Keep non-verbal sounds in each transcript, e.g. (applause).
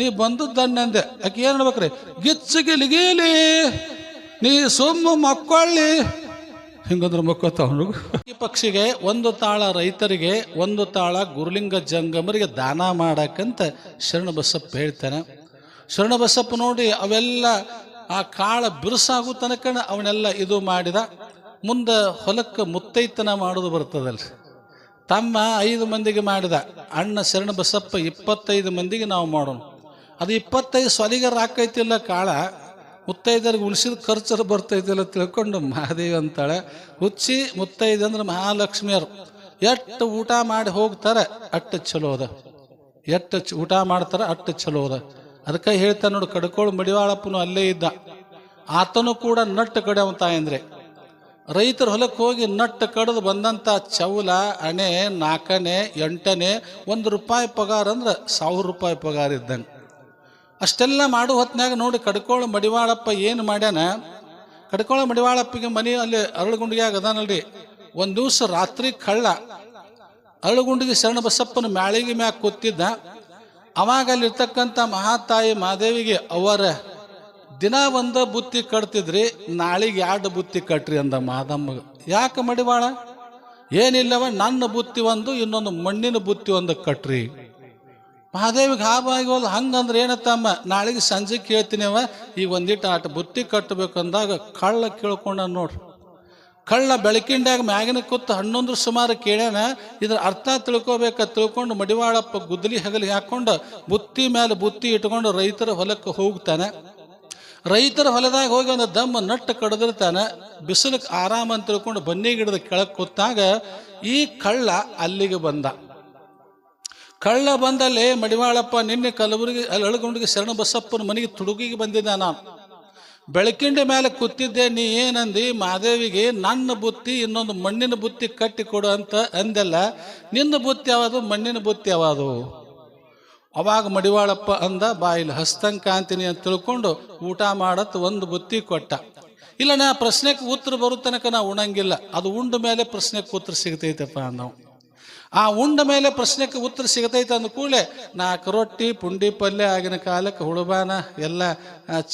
ನೀ ಬಂದದ್ದಣ್ಣಂದೆ ಆಕೆ ಏನು ಹೇಳ್ಬೇಕ್ರಿ? ಗಿಚ್ಚಿಗಿಲಿಗೀಲಿ ಲಿಗೇಲಿ, ನೀ ಸುಮ್ಮ ಮಕ್ಕೊಳ್ಳಿ. ಹಿಂಗಂದ್ರೆ ಮಕ್ಕೋತಾವನು ಈ ಪಕ್ಷಿಗೆ ಒಂದು ತಾಳ ರೈತರಿಗೆ, ಒಂದು ತಾಳ ಗುರುಲಿಂಗ ಜಂಗಮರಿಗೆ ದಾನ ಮಾಡಕ್ಕಂತ ಶರಣ ಬಸಪ್ಪ ಹೇಳ್ತಾನೆ. ಶರಣ ಬಸಪ್ಪ ನೋಡಿ ಅವೆಲ್ಲ ಆ ಕಾಳ ಬಿರುಸಾಗೋ ತನಕ ಅವನ್ನೆಲ್ಲ ಇದು ಮಾಡಿದ. ಮುಂದೆ ಹೊಲಕ್ಕೆ ಮುತ್ತೈತನ ಮಾಡೋದು ಬರ್ತದಲ್ರಿ. ತಮ್ಮ ಐದು ಮಂದಿಗೆ ಮಾಡಿದ. ಅಣ್ಣ ಶರಣ ಬಸಪ್ಪ ಇಪ್ಪತ್ತೈದು ಮಂದಿಗೆ ನಾವು ಮಾಡೋಣ. ಅದು ಇಪ್ಪತ್ತೈದು ಸಲಿಗೆ ಹಾಕೈತಿಲ್ಲ ಕಾಳ ಮುತ್ತೈದರಿಗೆ ಉಳಿಸಿದ ಖರ್ಚರು ಬರ್ತೈತಿಲ್ಲ ತಿಳ್ಕೊಂಡು ಮಹಾದೇವಿ ಅಂತಾಳೆ. ಹುಚ್ಚಿ ಮುತ್ತೈದು ಅಂದ್ರೆ ಮಹಾಲಕ್ಷ್ಮಿಯರು. ಎಷ್ಟು ಊಟ ಮಾಡಿ ಹೋಗ್ತಾರೆ ಅಟ್ಟು ಚಲೋ ಅದ. ಎಷ್ಟು ಊಟ ಮಾಡ್ತಾರೆ ಅಟ್ಟು ಚಲೋ ಅದ. ಅದಕ್ಕೆ ಹೇಳ್ತಾನೆ ನೋಡು, ಕಡ್ಕೋಳು ಮಡಿವಾಳಪ್ಪನು ಅಲ್ಲೇ ಇದ್ದ. ಆತನು ಕೂಡ ನಟ್ಟು ಕಡೆ ತಾಯಂದ್ರೆ. ರೈತರ ಹೊಲಕ್ಕೆ ಹೋಗಿ ನಟ್ಟು ಕಡ್ದು ಬಂದಂಥ ಚೌಲ, ಅಣೆ ನಾಲ್ಕನೇ ಎಂಟನೆ, ಒಂದು ರೂಪಾಯಿ ಪಗಾರ ಅಂದ್ರೆ ಸಾವಿರ ರೂಪಾಯಿ ಪಗಾರ ಇದ್ದಂಗೆ. ಅಷ್ಟೆಲ್ಲ ಮಾಡೋ ಹೊತ್ನ್ಯಾಗ ನೋಡಿ ಕಡ್ಕೋಳ ಮಡಿವಾಳಪ್ಪ ಏನು ಮಾಡ್ಯಾನ? ಕಡ್ಕೋಳ ಮಡಿವಾಳಪ್ಪಗೆ ಮನೆ ಅಲ್ಲಿ ಅರಳುಗುಂಡಿಗೆ ಅದಾನಲ್ರಿ ಒಂದು ದಿವಸ ರಾತ್ರಿ ಕಳ್ಳ. ಅರಳುಗುಂಡಿಗೆ ಶರಣ ಬಸಪ್ಪನ ಮ್ಯಾಳಿಗೆ ಮ್ಯಾಗ ಕೂತಿದ್ದ. ಅವಾಗ ಅಲ್ಲಿರ್ತಕ್ಕಂಥ ಮಹಾತಾಯಿ ಮಾದೇವಿಗೆ, ಅವರ ದಿನ ಒಂದ ಬುತ್ತಿ ಕಟ್ತಿದ್ರಿ, ನಾಳಿಗೆ ಎರಡು ಬುತ್ತಿ ಕಟ್ರಿ? ಅಂದ ಮಾದಮ್ಮಗ ಯಾಕೆ ಮಡಿವಾಳ? ಏನಿಲ್ಲವ, ನನ್ನ ಬುತ್ತಿ ಒಂದು, ಇನ್ನೊಂದು ಮಣ್ಣಿನ ಬುತ್ತಿ ಒಂದು ಕಟ್ರಿ. ಮಹಾದೇವಿಗೆ ಹಾಬಾಗಿ ಅಂದ್ರೆ ಹಂಗಂದ್ರೆ ಏನತ್ತಮ್ಮ ನಾಳೆಗೆ ಸಂಜೆ ಕೇಳ್ತೀನಿವ ಈಗ ಒಂದಿಟ್ಟು ಆಟ ಬುತ್ತಿ ಕಟ್ಟಬೇಕಂದಾಗ ಕಳ್ಳ ಕೇಳ್ಕೊಂಡ ನೋಡ್ರಿ. ಕಳ್ಳ ಬೆಳಕಿಂಡಾಗ ಮ್ಯಾಗಿನ ಕೂತು ಹನ್ನೊಂದ್ರ ಸುಮಾರು ಕೇಳ್ಯಾನ, ಇದ್ರ ಅರ್ಥ ತಿಳ್ಕೊಬೇಕ ತಿಳ್ಕೊಂಡು ಮಡಿವಾಳಪ್ಪ ಗುದ್ದಲಿ ಹಗಲಿ ಹಾಕೊಂಡು ಬುತ್ತಿ ಮೇಲೆ ಬುತ್ತಿ ಇಟ್ಕೊಂಡು ರೈತರ ಹೊಲಕ್ಕೆ ಹೋಗ್ತಾನೆ. ರೈತರ ಹೊಲದಾಗ ಹೋಗಿ ಒಂದು ದಮ್ಮ ನಟ್ಟು ಕಡದಿರ್ತಾನೆ ಬಿಸಿಲಕ್ಕೆ ಆರಾಮ ಅಂತ ತಿಳ್ಕೊಂಡು ಬನ್ನಿ ಗಿಡದ ಕೆಳಗೆ ಕೂತಾಗ ಈ ಕಳ್ಳ ಅಲ್ಲಿಗೆ ಬಂದ. ಕಳ್ಳ ಬಂದಲ್ಲಿ ಮಡಿವಾಳಪ್ಪ ನಿನ್ನೆ ಕಲಬುರಗಿ ಅಲ್ಲಿ ಅಳಗುಂಡಿಗೆ ಶರಣ ಬಸಪ್ಪನ ಮನೆಗೆ ತುಡುಗಿಗೆ ಬಂದಿದ್ದೆ ನಾನು. ಬೆಳಕಿಂಡಿ ಮೇಲೆ ಕೂತಿದ್ದೆ, ನೀ ಏನಂದಿ? ಮಾದೇವಿಗೆ ನನ್ನ ಬುತ್ತಿ, ಇನ್ನೊಂದು ಮಣ್ಣಿನ ಬುತ್ತಿ ಕಟ್ಟಿ ಕೊಡು ಅಂತ ಅಂದೆಲ್ಲ, ನಿನ್ನ ಬುತ್ತಿ ಯಾವುದು? ಮಣ್ಣಿನ ಬುತ್ತಿ ಯಾವುದು? ಅವಾಗ ಮಡಿವಾಳಪ್ಪ ಅಂದ, ಬಾಯಿಲಿ ಹಸ್ತಂಕ ಅಂತೀನಿ ಅಂತ ತಿಳ್ಕೊಂಡು ಊಟ ಮಾಡತ್ ಒಂದು ಬುತ್ತಿ ಕೊಟ್ಟ. ಇಲ್ಲ, ನಾ ಪ್ರಶ್ನೆಗೆ ಉತ್ತರ ಬರೋ ತನಕ ನಾ ಉಣಂಗಿಲ್ಲ. ಅದು ಉಂಡ ಮೇಲೆ ಪ್ರಶ್ನೆಗೆ ಉತ್ತರ ಸಿಗ್ತೈತಪ್ಪ ನಾವು ಆ ಉಂಡ ಮೇಲೆ ಪ್ರಶ್ನೆಗೆ ಉತ್ತರ ಸಿಗತೈತೆ ಅಂದ ಕೂಡಲೇ, ನಾಲ್ಕು ರೊಟ್ಟಿ, ಪುಂಡಿ ಪಲ್ಯ ಆಗಿನ ಕಾಲಕ್ಕೆ ಹುಳುಬಾನ, ಎಲ್ಲ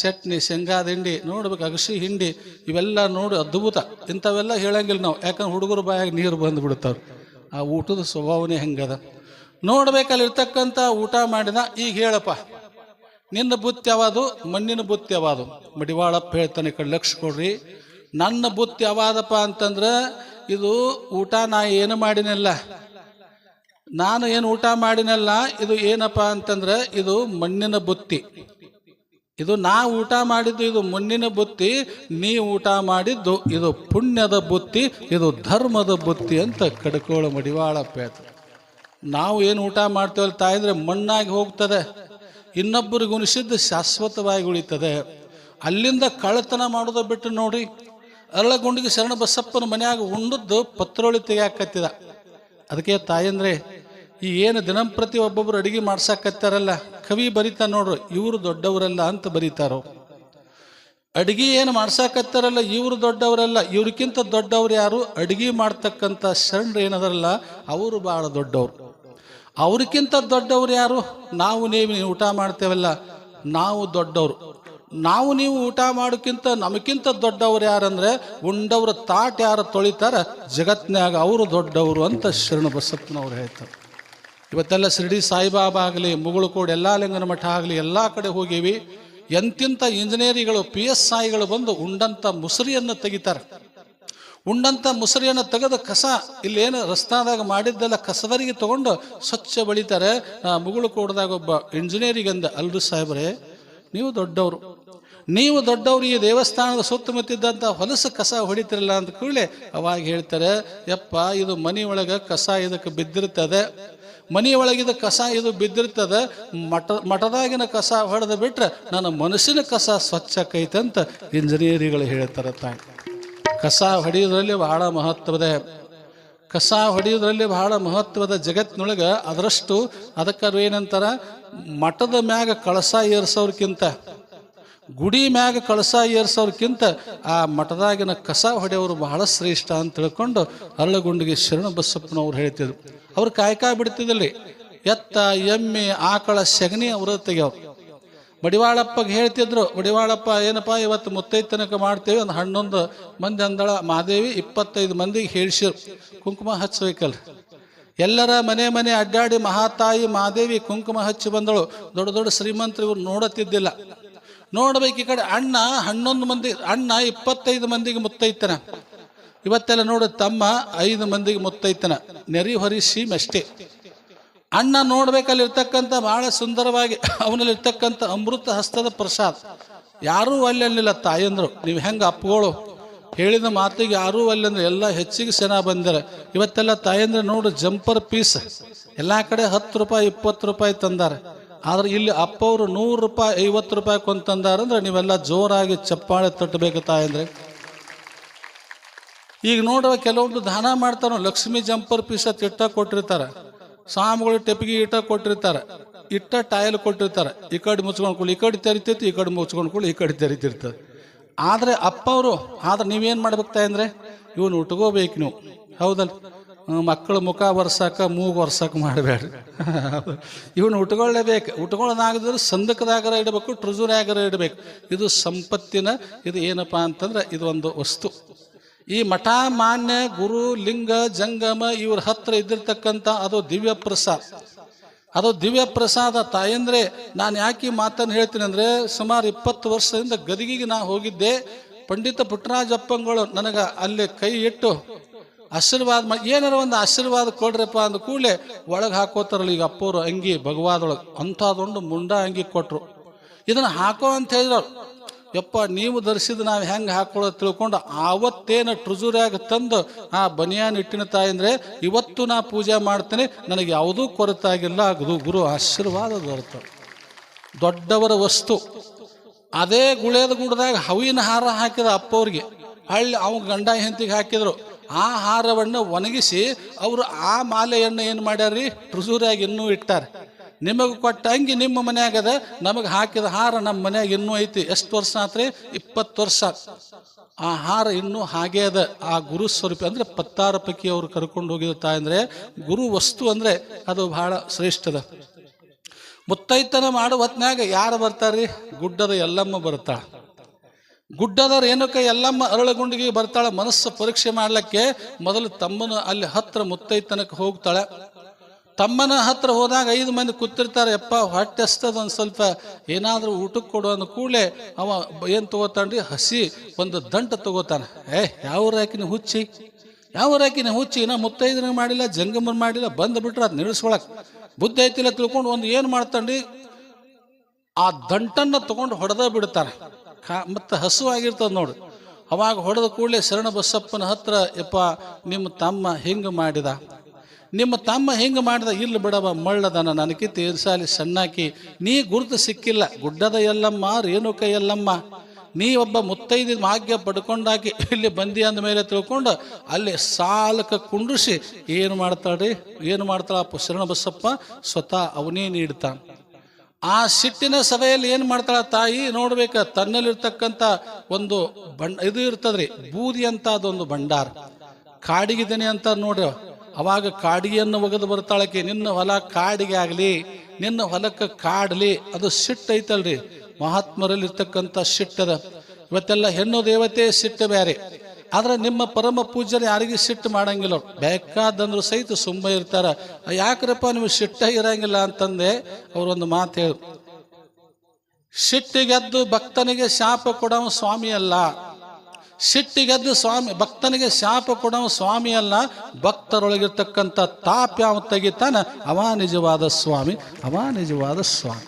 ಚಟ್ನಿ, ಶೇಂಗಾ ಹಿಂಡಿ ನೋಡ್ಬೇಕು, ಅಗಸಿ ಹಿಂಡಿ, ಇವೆಲ್ಲ ನೋಡಿ ಅದ್ಭುತ. ಇಂಥವೆಲ್ಲ ಹೇಳಂಗಿಲ್ಲ ನಾವು. ಯಾಕಂದ್ರೆ ಹುಡುಗರು ಬಾಯಾಗ ನೀರು ಬಂದು ಬಿಡ್ತಾವ್ರು. ಆ ಊಟದ ಸ್ವಭಾವನೇ ಹೆಂಗದ? ನೋಡ್ಬೇಕಲ್ಲಿರ್ತಕ್ಕಂಥ ಊಟ ಮಾಡಿದ, ಈಗ ಹೇಳಪ್ಪ. ನಿನ್ನ ಬುತ್ತಿ ಯಾವುದು? ಮಣ್ಣಿನ ಬುತ್ತಿ ಯಾವುದು? ಮಡಿವಾಳಪ್ಪ ಹೇಳ್ತಾನೆ ಈ ಕಡೆ ಲಕ್ಷ ಕೊಡ್ರಿ ನನ್ನ ಬುತ್ತಿ ಯಾವಾದಪ್ಪ ಅಂತಂದ್ರೆ, ಇದು ಊಟ ನಾ ಏನು ಮಾಡಿನಲ್ಲ. ನಾನು ಏನು ಊಟ ಮಾಡಿನಲ್ಲ, ಇದು ಏನಪ್ಪ ಅಂತಂದ್ರೆ, ಇದು ಮಣ್ಣಿನ ಬುತ್ತಿ. ಇದು ನಾ ಊಟ ಮಾಡಿದ್ದು, ಇದು ಮಣ್ಣಿನ ಬುತ್ತಿ, ನೀ ಊಟ ಮಾಡಿದ್ದು, ಇದು ಪುಣ್ಯದ ಬುತ್ತಿ, ಇದು ಧರ್ಮದ ಬುತ್ತಿ ಅಂತ ಕಡ್ಕೋಳ ಮಡಿವಾಳಪ್ಪ ಹೇಳ್ತಾರೆ ನಾವು ಏನು ಊಟ ಮಾಡ್ತೇವಲ್ಲ ತಾಯಿದ್ರೆ ಮಣ್ಣಾಗಿ ಹೋಗ್ತದೆ. ಇನ್ನೊಬ್ಬರಿಗೆ ಉಣಿಸಿದ್ದು ಶಾಶ್ವತವಾಗಿ ಉಳಿತದೆ. ಅಲ್ಲಿಂದ ಕಳ್ಳತನ ಮಾಡೋದು ಬಿಟ್ಟು ನೋಡಿ ಅರಳಗುಂಡಿಗೆ ಶರಣ ಬಸಪ್ಪನ ಮನೆಯಾಗ ಉಂಡದ್ದು ಪತ್ರೊಳಿ ತೆಗಿಯಾಕತ್ತಿದ. ಅದಕ್ಕೆ ತಾಯಂದ್ರೆ ಈ ಏನು ದಿನಂಪ್ರತಿ ಒಬ್ಬೊಬ್ರು ಅಡಿಗೆ ಮಾಡ್ಸಾಕತ್ತಾರಲ್ಲ? ಕವಿ ಬರಿತಾ ನೋಡ್ರು, ಇವರು ದೊಡ್ಡವರಲ್ಲ ಅಂತ ಬರೀತಾರೋ? ಅಡಿಗೆ ಏನು ಮಾಡ್ಸಾಕತ್ತಾರಲ್ಲ, ಇವರು ದೊಡ್ಡವರಲ್ಲ? ಇವ್ರಿಗಿಂತ ದೊಡ್ಡವ್ರು ಯಾರು? ಅಡಿಗೆ ಮಾಡ್ತಕ್ಕಂಥ ಶರಣರು ಏನದರಲ್ಲ, ಅವರು ಭಾಳ ದೊಡ್ಡವರು. ಅವ್ರಿಗಿಂತ ದೊಡ್ಡವ್ರು ಯಾರು? ನಾವು ನೀವು ನೀವು ಊಟ ಮಾಡ್ತೇವಲ್ಲ, ನಾವು ದೊಡ್ಡವರು. ನಾವು ನೀವು ಊಟ ಮಾಡೋಕ್ಕಿಂತ ನಮಗಿಂತ ದೊಡ್ಡವ್ರು ಯಾರಂದ್ರೆ, ಉಂಡವ್ರ ತಾಟ್ ಯಾರು ತೊಳಿತಾರ ಜಗತ್ನಾಗ ಅವರು ದೊಡ್ಡವರು ಅಂತ ಶರಣ ಬಸಪ್ಪನವ್ರು ಹೇಳ್ತಾರೆ. ಇವತ್ತೆಲ್ಲ ಶಿರಡಿ ಸಾಯಿಬಾಬಾ ಆಗಲಿ ಮುಗುಳುಕೋಡು ಎಲ್ಲ ಲಿಂಗನ ಮಠ ಆಗಲಿ ಎಲ್ಲ ಕಡೆ ಹೋಗಿವಿ. ಎಂತಿಂಥ ಇಂಜಿನಿಯರಿಗಳು ಪಿ ಎಸ್ ಸಾಯಿಗಳು ಬಂದು ಉಂಡಂಥ ಮುಸುರಿಯನ್ನು ತೆಗಿತಾರೆ. ಉಂಡಂಥ ಮುಸುರಿಯನ್ನು ತೆಗೆದು ಕಸ ಇಲ್ಲೇನು ರಸ್ತಾದಾಗ ಮಾಡಿದ್ದೆಲ್ಲ ಕಸದರಿಗೆ ತಗೊಂಡು ಸ್ವಚ್ಛ ಬಳಿತಾರೆ. ಆ, ಮುಗುಳುಕೋಡ್ದಾಗ ಒಬ್ಬ ಇಂಜಿನಿಯರಿಗಂದ ಅಲ್ರು ಸಾಹೇಬ್ರೆ ನೀವು ದೊಡ್ಡವರು. ನೀವು ದೊಡ್ಡವರು ಈ ದೇವಸ್ಥಾನದ ಸುತ್ತಮುತ್ತಿದ್ದಂಥ ಹೊಲಸು ಕಸ ಹೊಡಿತಿರಲ್ಲ ಅಂತ ಕೂಡಲೇ ಅವಾಗ ಹೇಳ್ತಾರೆ ಯಪ್ಪ ಇದು ಮನೆಯೊಳಗೆ ಕಸ ಇದಕ್ಕೆ ಬಿದ್ದಿರ್ತದೆ. ಮನೆ ಒಳಗಿದ ಕಸ ಇದು ಬಿದ್ದಿರ್ತದೆ, ಮಠ, ಮಠದಾಗಿನ ಕಸ ಹೊಡೆದು ಬಿಟ್ರೆ ನನ್ನ ಮನಸ್ಸಿನ ಕಸ ಸ್ವಚ್ಛ ಅಂತ ಇಂಜಿನಿಯರಿಗಳು ಹೇಳ್ತಾರೆ ತಾಯಿ. ಕಸ ಹೊಡೆಯೋದ್ರಲ್ಲಿ ಬಹಳ ಮಹತ್ವದ, ಕಸ ಹೊಡೆಯೋದ್ರಲ್ಲಿ ಬಹಳ ಮಹತ್ವದ ಜಗತ್ತಿನೊಳಗೆ ಅದರಷ್ಟು ಅದಕ್ಕಾದ್ರೂ ಏನಂತಾರ ಮಠದ ಮ್ಯಾಗ ಕಳಸ ಏರ್ಸೋರ್ಕಿಂತ, ಗುಡಿ ಮ್ಯಾಗ ಕಳಸ ಏರ್ಸೋರ್ಕಿಂತ ಆ ಮಠದಾಗಿನ ಕಸ ಹೊಡೆಯವರು ಬಹಳ ಶ್ರೇಷ್ಠ ಅಂತ ತಿಳ್ಕೊಂಡು ಅರಳಗುಂಡಿಗೆ ಶರಣ ಬಸಪ್ಪನವ್ರು ಹೇಳ್ತಿದ್ರು. ಅವ್ರು ಕಾಯ್ಕ ಬಿಡ್ತಿದ್ರಿ ಎತ್ತ, ಎಮ್ಮೆ, ಆಕಳ ಸೆಗಣಿ ಅವ್ರ ತೆಗೆಯವ್ರು ಬಡಿವಾಳಪ್ಪಗೆ ಹೇಳ್ತಿದ್ರು, ಬಡಿವಾಳಪ್ಪ, ಏನಪ್ಪ ಇವತ್ತು ಮುತ್ತೈತನಕ ಮಾಡ್ತೇವೆ? ಒಂದು ಹನ್ನೊಂದು ಮಂದಿ ಅಂದಳ ಮಾದೇವಿ ಇಪ್ಪತ್ತೈದು ಮಂದಿಗೆ ಹೇಳಿಸಿರು. ಕುಂಕುಮ ಹಚ್ಚಬೇಕಲ್ರಿ ಎಲ್ಲರ ಮನೆ ಮನೆ ಅಡ್ಡಾಡಿ ಮಹಾತಾಯಿ ಮಾದೇವಿ ಕುಂಕುಮ ಹಚ್ಚಿ ಬಂದಳು. ದೊಡ್ಡ ದೊಡ್ಡ ಶ್ರೀಮಂತರು ಇವ್ರು ನೋಡತ್ತಿದ್ದಿಲ್ಲ. ನೋಡ್ಬೇಕು ಈ ಕಡೆ ಅಣ್ಣ ಹನ್ನೊಂದು ಮಂದಿ, ಅಣ್ಣ ಇಪ್ಪತ್ತೈದು ಮಂದಿಗೆ ಮುತ್ತೈತನ. ಇವತ್ತೆಲ್ಲ ನೋಡು, ತಮ್ಮ ಐದು ಮಂದಿಗೆ ಮುತ್ತೈತನ. ನೆರಿ ಹೊರಿಸಿ ಅಷ್ಟೇ. ಅಣ್ಣ ನೋಡ್ಬೇಕಲ್ಲಿರ್ತಕ್ಕಂಥ ಬಹಳ ಸುಂದರವಾಗಿ, ಅವನಲ್ಲಿರ್ತಕ್ಕಂಥ ಅಮೃತ ಹಸ್ತದ ಪ್ರಸಾದ್. ಯಾರೂ ಅಲ್ಲಿಲ್ಲ ತಾಯಂದ್ರು. ನೀವು ಹೆಂಗೆ ಅಪ್ಪಗಳು? ಹೇಳಿದ ಮಾತಿಗೆ ಯಾರೂ ಅಲ್ಲಂದ್ರೆ. ಎಲ್ಲ ಹೆಚ್ಚಿಗೆ ಸೆನ ಬಂದಿರ. ಇವತ್ತೆಲ್ಲ ತಾಯಂದ್ರೆ ನೋಡು, ಜಂಪರ್ ಪೀಸ್. ಎಲ್ಲ ಕಡೆ ಹತ್ತು ರೂಪಾಯಿ, ಇಪ್ಪತ್ತು ರೂಪಾಯಿ ತಂದಾರೆ. ಆದ್ರೆ ಇಲ್ಲಿ ಅಪ್ಪವರು ನೂರು ರೂಪಾಯಿ, ಐವತ್ತು ರೂಪಾಯಿ ಕೊಂತಂದಾರಂದ್ರೆ ನೀವೆಲ್ಲ ಜೋರಾಗಿ ಚಪ್ಪಾಳೆ ತಟ್ಟಬೇಕು ತಾಯಂದ್ರೆ. ಈಗ ನೋಡುವ ಕೆಲವೊಂದು ದಾನ ಮಾಡ್ತಾರೋ, ಲಕ್ಷ್ಮಿ ಜಂಪರ್ ಪೀಸ್ ಇಟ್ಟ ಕೊಟ್ಟಿರ್ತಾರೆ ಸ್ವಾಮಿಗಳು ಟೆಪಿಗೆ ಇಟ್ಟ ಕೊಟ್ಟಿರ್ತಾರೆ, ಇಟ್ಟ ಟಾಯಲ್ ಕೊಟ್ಟಿರ್ತಾರೆ, ಈ ಕಡೆ ಮುಚ್ಕೊಂಡ್ಕೊಳ್ಳಿ ಈ ಕಡೆ ತೆರಿತೈತಿ ಈ ಕಡೆ ಮುಚ್ಕೊಂಡ್ಕೊಳ್ಳಿ ಈ ಕಡೆ ತೆರಿತಿರ್ತದೆ ಆದರೆ ಅಪ್ಪವರು, ಆದ್ರೆ ನೀವೇನು ಮಾಡ್ಬೇಕು ತಾಯಂದ್ರೆ? ಇವನು ಉಟ್ಕೋಬೇಕು ನೀವು. ಹೌದಲ್ಲ? ಮಕ್ಕಳು ಮುಖ ಒರ್ಸಾಕ, ಮೂಗು ಒರ್ಸಾಕ ಮಾಡಬೇಡ್ರಿ. ಇವನು ಉಟ್ಕೊಳ್ಳೇಬೇಕು. ಉಟ್ಕೊಳ್ಳೋದಾಗದ್ರೆ ಸಂದಕದಾಗರ ಇಡಬೇಕು ಟ್ರುಜುರಾಗರ ಇಡಬೇಕು. ಇದು ಸಂಪತ್ತಿನ, ಇದು ಏನಪ್ಪ ಅಂತಂದ್ರೆ ಇದು ಒಂದು ವಸ್ತು. ಈ ಮಠ ಮಾನ್ಯ ಗುರು, ಲಿಂಗ, ಜಂಗಮ ಇವ್ರ ಹತ್ರ ಇದ್ದಿರ್ತಕ್ಕಂಥ ಅದು ದಿವ್ಯ ಪ್ರಸಾದ. ಅದು ದಿವ್ಯ ಪ್ರಸಾದ ತಾಯಂದ್ರೆ ನಾನು ಯಾಕೆ ಮಾತನ್ನು ಹೇಳ್ತೀನಿ ಅಂದರೆ ಸುಮಾರು ಇಪ್ಪತ್ತು ವರ್ಷದಿಂದ ಗದಗಿಗೆ ನಾ ಹೋಗಿದ್ದೆ. ಪಂಡಿತ ಪುಟ್ಟರಾಜಪ್ಪಂಗಳು ನನಗೆ ಅಲ್ಲಿ ಕೈ ಇಟ್ಟು ಆಶೀರ್ವಾದ ಮಾಡಿ ಏನಾರ ಒಂದು ಆಶೀರ್ವಾದ ಕೊಡ್ರಪ್ಪ ಅಂದ ಕೂಡಲೇ ಒಳಗೆ ಹಾಕೋತಾರಲ್ಲ ಈಗ ಅಪ್ಪೋರು ಅಂಗಿ ಭಗವಾದೊಳಗೆ ಅಂಥದ್ದೊಂದು ಮುಂಡ ಅಂಗಿ ಕೊಟ್ಟರು ಇದನ್ನು ಹಾಕೋ ಅಂತ ಹೇಳಿದ್ರು ಯಪ್ಪ, ನೀವು ಧರಿಸಿದ ನಾವು ಹೆಂಗೆ ಹಾಕೊಳ್ಳೋದು ತಿಳ್ಕೊಂಡು ಆವತ್ತೇನು ಟ್ರುಜುರಿಯಾಗಿ ತಂದು ಆ ಬನಿಯಾನ್ ಇಟ್ಟಿನ ತಾಯಿ ಅಂದರೆ ಇವತ್ತು ನಾ ಪೂಜೆ ಮಾಡ್ತೇನೆ, ನನಗೆ ಯಾವುದೂ ಕೊರತೆ ಆಗಿಲ್ಲ ಅದು ಗುರು, ಆಶೀರ್ವಾದ ದೊರೆತ. ದೊಡ್ಡವರ ವಸ್ತು. ಅದೇ ಗುಳೇದ ಗುಡ್ದಾಗ ಹವಿನ ಹಾರ ಹಾಕಿದ ಅಪ್ಪವ್ರಿಗೆ. ಹಳ್ಳಿ ಅವ್ನ ಗಂಡ ಹೆಂತಿಗೆ ಹಾಕಿದ್ರು. ಆ ಹಾರವನ್ನು ಒಣಗಿಸಿ ಅವರು ಆ ಮಾಲೆಯನ್ನು ಏನು ಮಾಡ್ಯಾರ್ರಿ? ಟ್ರುಜುರಿಯಾಗಿ ಇನ್ನೂ ಇಟ್ಟಾರೆ. ನಿಮಗೆ ಕೊಟ್ಟ ಅಂಗಿ ನಿಮ್ಮ ಮನೆಯಾಗದ, ನಮಗೆ ಹಾಕಿದ ಹಾರ ನಮ್ಮ ಮನೆಯಾಗ ಇನ್ನೂ ಐತಿ. ಎಷ್ಟು ವರ್ಷ ಆತ್ರಿ? ಇಪ್ಪತ್ತು ವರ್ಷ. ಆ ಹಾರ ಇನ್ನೂ ಹಾಗೇ ಅದ. ಆ ಗುರು ಸ್ವರೂಪ, ಅಂದ್ರೆ ಪತ್ತಾರ ಪೈಕಿ ಅವರು ಕರ್ಕೊಂಡು ಹೋಗಿರ್ತಾ ಅಂದ್ರೆ, ಗುರು ವಸ್ತು ಅಂದ್ರೆ ಅದು ಬಹಳ ಶ್ರೇಷ್ಠದ ಮುತ್ತೈತನ ಮಾಡುವ ಹೊತ್ನ್ಯಾಗ ಯಾರು ಬರ್ತಾರ್ರಿ? ಗುಡ್ಡದ ಎಲ್ಲಮ್ಮ ಬರ್ತಾಳ ಗುಡ್ಡದವ್ರ ಏನಕ್ಕೆ ಎಲ್ಲಮ್ಮ ಅರಳಗುಂಡಿಗೆ ಬರ್ತಾಳೆ? ಮನಸ್ಸು ಪರೀಕ್ಷೆ ಮಾಡ್ಲಿಕ್ಕೆ ಮೊದಲು ತಮ್ಮನ ಅಲ್ಲಿ ಹತ್ರ ಮುತ್ತೈತನಕ್ಕೆ ಹೋಗ್ತಾಳೆ. ತಮ್ಮನ ಹತ್ರ ಹೋದಾಗ ಐದು ಮಂದಿ ಕೂತಿರ್ತಾರೆ, ಯಪ್ಪ ಹೊಟ್ಟೆ ಹಸ್ತದ ಒಂದು ಸ್ವಲ್ಪ, ಏನಾದರೂ ಊಟಕ್ಕೆ ಕೊಡು ಅಂದ ಕೂಡಲೇ ಅವ ಏನು ತಗೋತಾನ್ರಿ? ಹಸಿ ಒಂದು ದಂಟ ತಗೋತಾನೆ. ಏ, ಯಾವ ರಾಕಿನ ಹುಚ್ಚಿ? ಯಾವ ರಾಕಿನ ಹುಚ್ಚಿ? ನಾ ಮುತ್ತೈದನ ಮಾಡಿಲ್ಲ, ಜಂಗಮನ ಮಾಡಿಲ್ಲ, ಬಂದು ಬಿಟ್ರೆ ಅದು ನಿಲ್ಲಿಸ್ಕೊಳಕ್ ಬುದ್ಧಿ ಐತಿಲ್ಲ ತಿಳ್ಕೊಂಡು ಒಂದು ಏನು ಮಾಡ್ತಾನ್ರಿ? ಆ ದಂಟನ್ನು ತಗೊಂಡು ಹೊಡೆದ ಬಿಡ್ತಾರೆ ಕಾ, ಮತ್ತು ಹಸುವಾಗಿರ್ತದೆ ನೋಡಿ. ಅವಾಗ ಹೊಡೆದ ಕೂಡಲೇ ಶರಣ ಬಸಪ್ಪನ ಹತ್ರ, ಯಪ್ಪ, ನಿಮ್ಮ ತಮ್ಮ ಹಿಂಗೆ ಮಾಡಿದ? ನಿಮ್ಮ ತಮ್ಮ ಹೆಂಗೆ ಮಾಡಿದ ಇಲ್ಲಿ ಬಿಡವ, ಮಳ್ಳದನ ನನಗೆ ತೀರ್ಸಾಲಿ ಸಣ್ಣಾಕಿ. ನೀ ಗುರುತು ಸಿಕ್ಕಿಲ್ಲ. ಗುಡ್ಡದ ಎಲ್ಲಮ್ಮ, ರೇಣುಕ ಎಲ್ಲಮ್ಮ. ನೀ ಒಬ್ಬ ಮುತ್ತೈದ ಭಾಗ್ಯ ಪಡ್ಕೊಂಡಾಕಿ ಇಲ್ಲಿ ಬಂದಿ ಅಂದ ಮೇಲೆ ತಿಳ್ಕೊಂಡು ಅಲ್ಲಿ ಸಾಲಕ್ಕೆ ಕುಂಡ್ರಿಸಿ, ಏನು ಮಾಡ್ತಾಳ್ರಿ? ಏನು ಮಾಡ್ತಾಳಪ್ಪ ಶರಣ ಬಸಪ್ಪ ಸ್ವತಃ ಅವನೇ ನೀಡ್ತಾನೆ. ಆ ಸಿಟ್ಟಿನ ಸಭೆಯಲ್ಲಿ ಏನು ಮಾಡ್ತಾಳ ತಾಯಿ? ನೋಡ್ಬೇಕ ತನ್ನಲ್ಲಿರ್ತಕ್ಕಂಥ ಒಂದು ಬಣ್ಣ, ಇದು ಇರ್ತದ್ರಿ, ಬೂದಿ ಅಂತ ಅದೊಂದು ಭಂಡಾರ. ಕಾಡಿಗಿದ್ದೇನೆ ಅಂತ ನೋಡ್ರಿ ಅವಾಗ ಕಾಡಿಗೆಯನ್ನು ಒಗೆದು ಬರ್ತಾಳಕ್ಕೆ, ನಿನ್ನ ಹೊಲ ಕಾಡಿಗೆ ಆಗಲಿ, ನಿನ್ನ ಹೊಲಕ್ಕೆ ಕಾಡಲಿ, ಅದು ಸಿಟ್ಟೈತಲ್ರಿ ಮಹಾತ್ಮರಲ್ಲಿ ಇರ್ತಕ್ಕಂಥ ಸಿಟ್ಟದ. ಇವತ್ತೆಲ್ಲ ಹೆಣ್ಣು ದೇವತೆ ಸಿಟ್ಟು ಬೇರೆ ಆದ್ರೆ ನಿಮ್ಮ ಪರಮ ಪೂಜ್ಯರು ಯಾರಿಗೂ ಸಿಟ್ಟು ಮಾಡಂಗಿಲ್ಲ ಬೇಕಾದಂದ್ರೆ ಸಹಿತ ಸುಮ್ಮ ಇರ್ತಾರ. ಯಾಕ್ರಪ್ಪ ನೀವು ಸಿಟ್ಟ ಇರಂಗಿಲ್ಲ ಅಂತಂದೆ ಅವರೊಂದು ಮಾತು ಹೇಳು. ಸಿಟ್ಟಿಗೆದ್ದು ಭಕ್ತನಿಗೆ ಶಾಪ ಕೊಡೋ ಸ್ವಾಮಿ ಅಲ್ಲ. ಸಿಟ್ಟಿಗೆದ್ದು ಸ್ವಾಮಿ, ಭಕ್ತನಿಗೆ ಶಾಪ ಕೊಡವ ಸ್ವಾಮಿ ಅಲ್ಲ, ಭಕ್ತರೊಳಗಿರ್ತಕ್ಕಂಥ ತಾಪ ಯಾವ ತೆಗಿತಾನೆ? ಅವ ನಿಜವಾದ ಸ್ವಾಮಿ, ಅವ ನಿಜವಾದ ಸ್ವಾಮಿ.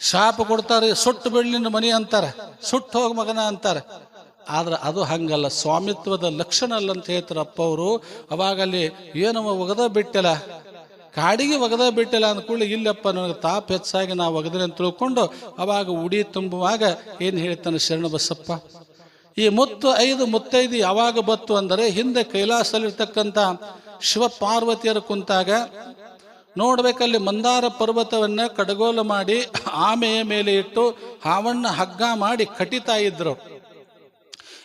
ಶಾಪ ಕೊಡ್ತಾರೆ, ಸುಟ್ಟು ಬೆಳ್ಳಿನ ಮನಿ ಅಂತಾರೆ, ಸುಟ್ಟು ಹೋಗಿ ಮಗನ ಅಂತಾರೆ. ಆದ್ರೆ ಅದು ಹಂಗಲ್ಲ, ಸ್ವಾಮಿತ್ವದ ಲಕ್ಷಣ ಅಲ್ಲ ಅಂತ ಹೇಳ್ತಾರೆ ಅಪ್ಪವರು ಅವರು. ಅವಾಗ ಅಲ್ಲಿ ಏನವ ಒಗದ ಬಿಟ್ಟಿಲ್ಲ? ಕಾಡಿಗೆ ಒಗದ ಬಿಟ್ಟಿಲ್ಲ ಅಂದ್ಕೊಳ್ಳಿ ಇಲ್ಲಪ್ಪ, ನನಗೆ ತಾಪ ಹೆಚ್ಚಾಗಿ ನಾವು ಒಗದ್ರೆ ಅಂತ ತಿಳ್ಕೊಂಡು, ಅವಾಗ ಉಡಿ ತುಂಬುವಾಗ ಏನು ಹೇಳ್ತಾನೆ ಶರಣ ಬಸಪ್ಪ ಈ ಮುತ್ತು ಐದು ಮುತ್ತೈದು ಯಾವಾಗ ಬತ್ತು ಅಂದರೆ ಹಿಂದೆ ಕೈಲಾಸದಲ್ಲಿರ್ತಕ್ಕಂಥ ಶಿವ ಪಾರ್ವತಿಯರು ಕುಂತಾಗ ನೋಡ್ಬೇಕಲ್ಲಿ ಮಂದಾರ ಪರ್ವತವನ್ನ ಕಡಗೋಲು ಮಾಡಿ ಆಮೆಯ ಮೇಲೆ ಇಟ್ಟು ಹಾವಣ್ಣ ಹಗ್ಗ ಮಾಡಿ ಕಟಿತಾ ಇದ್ರು.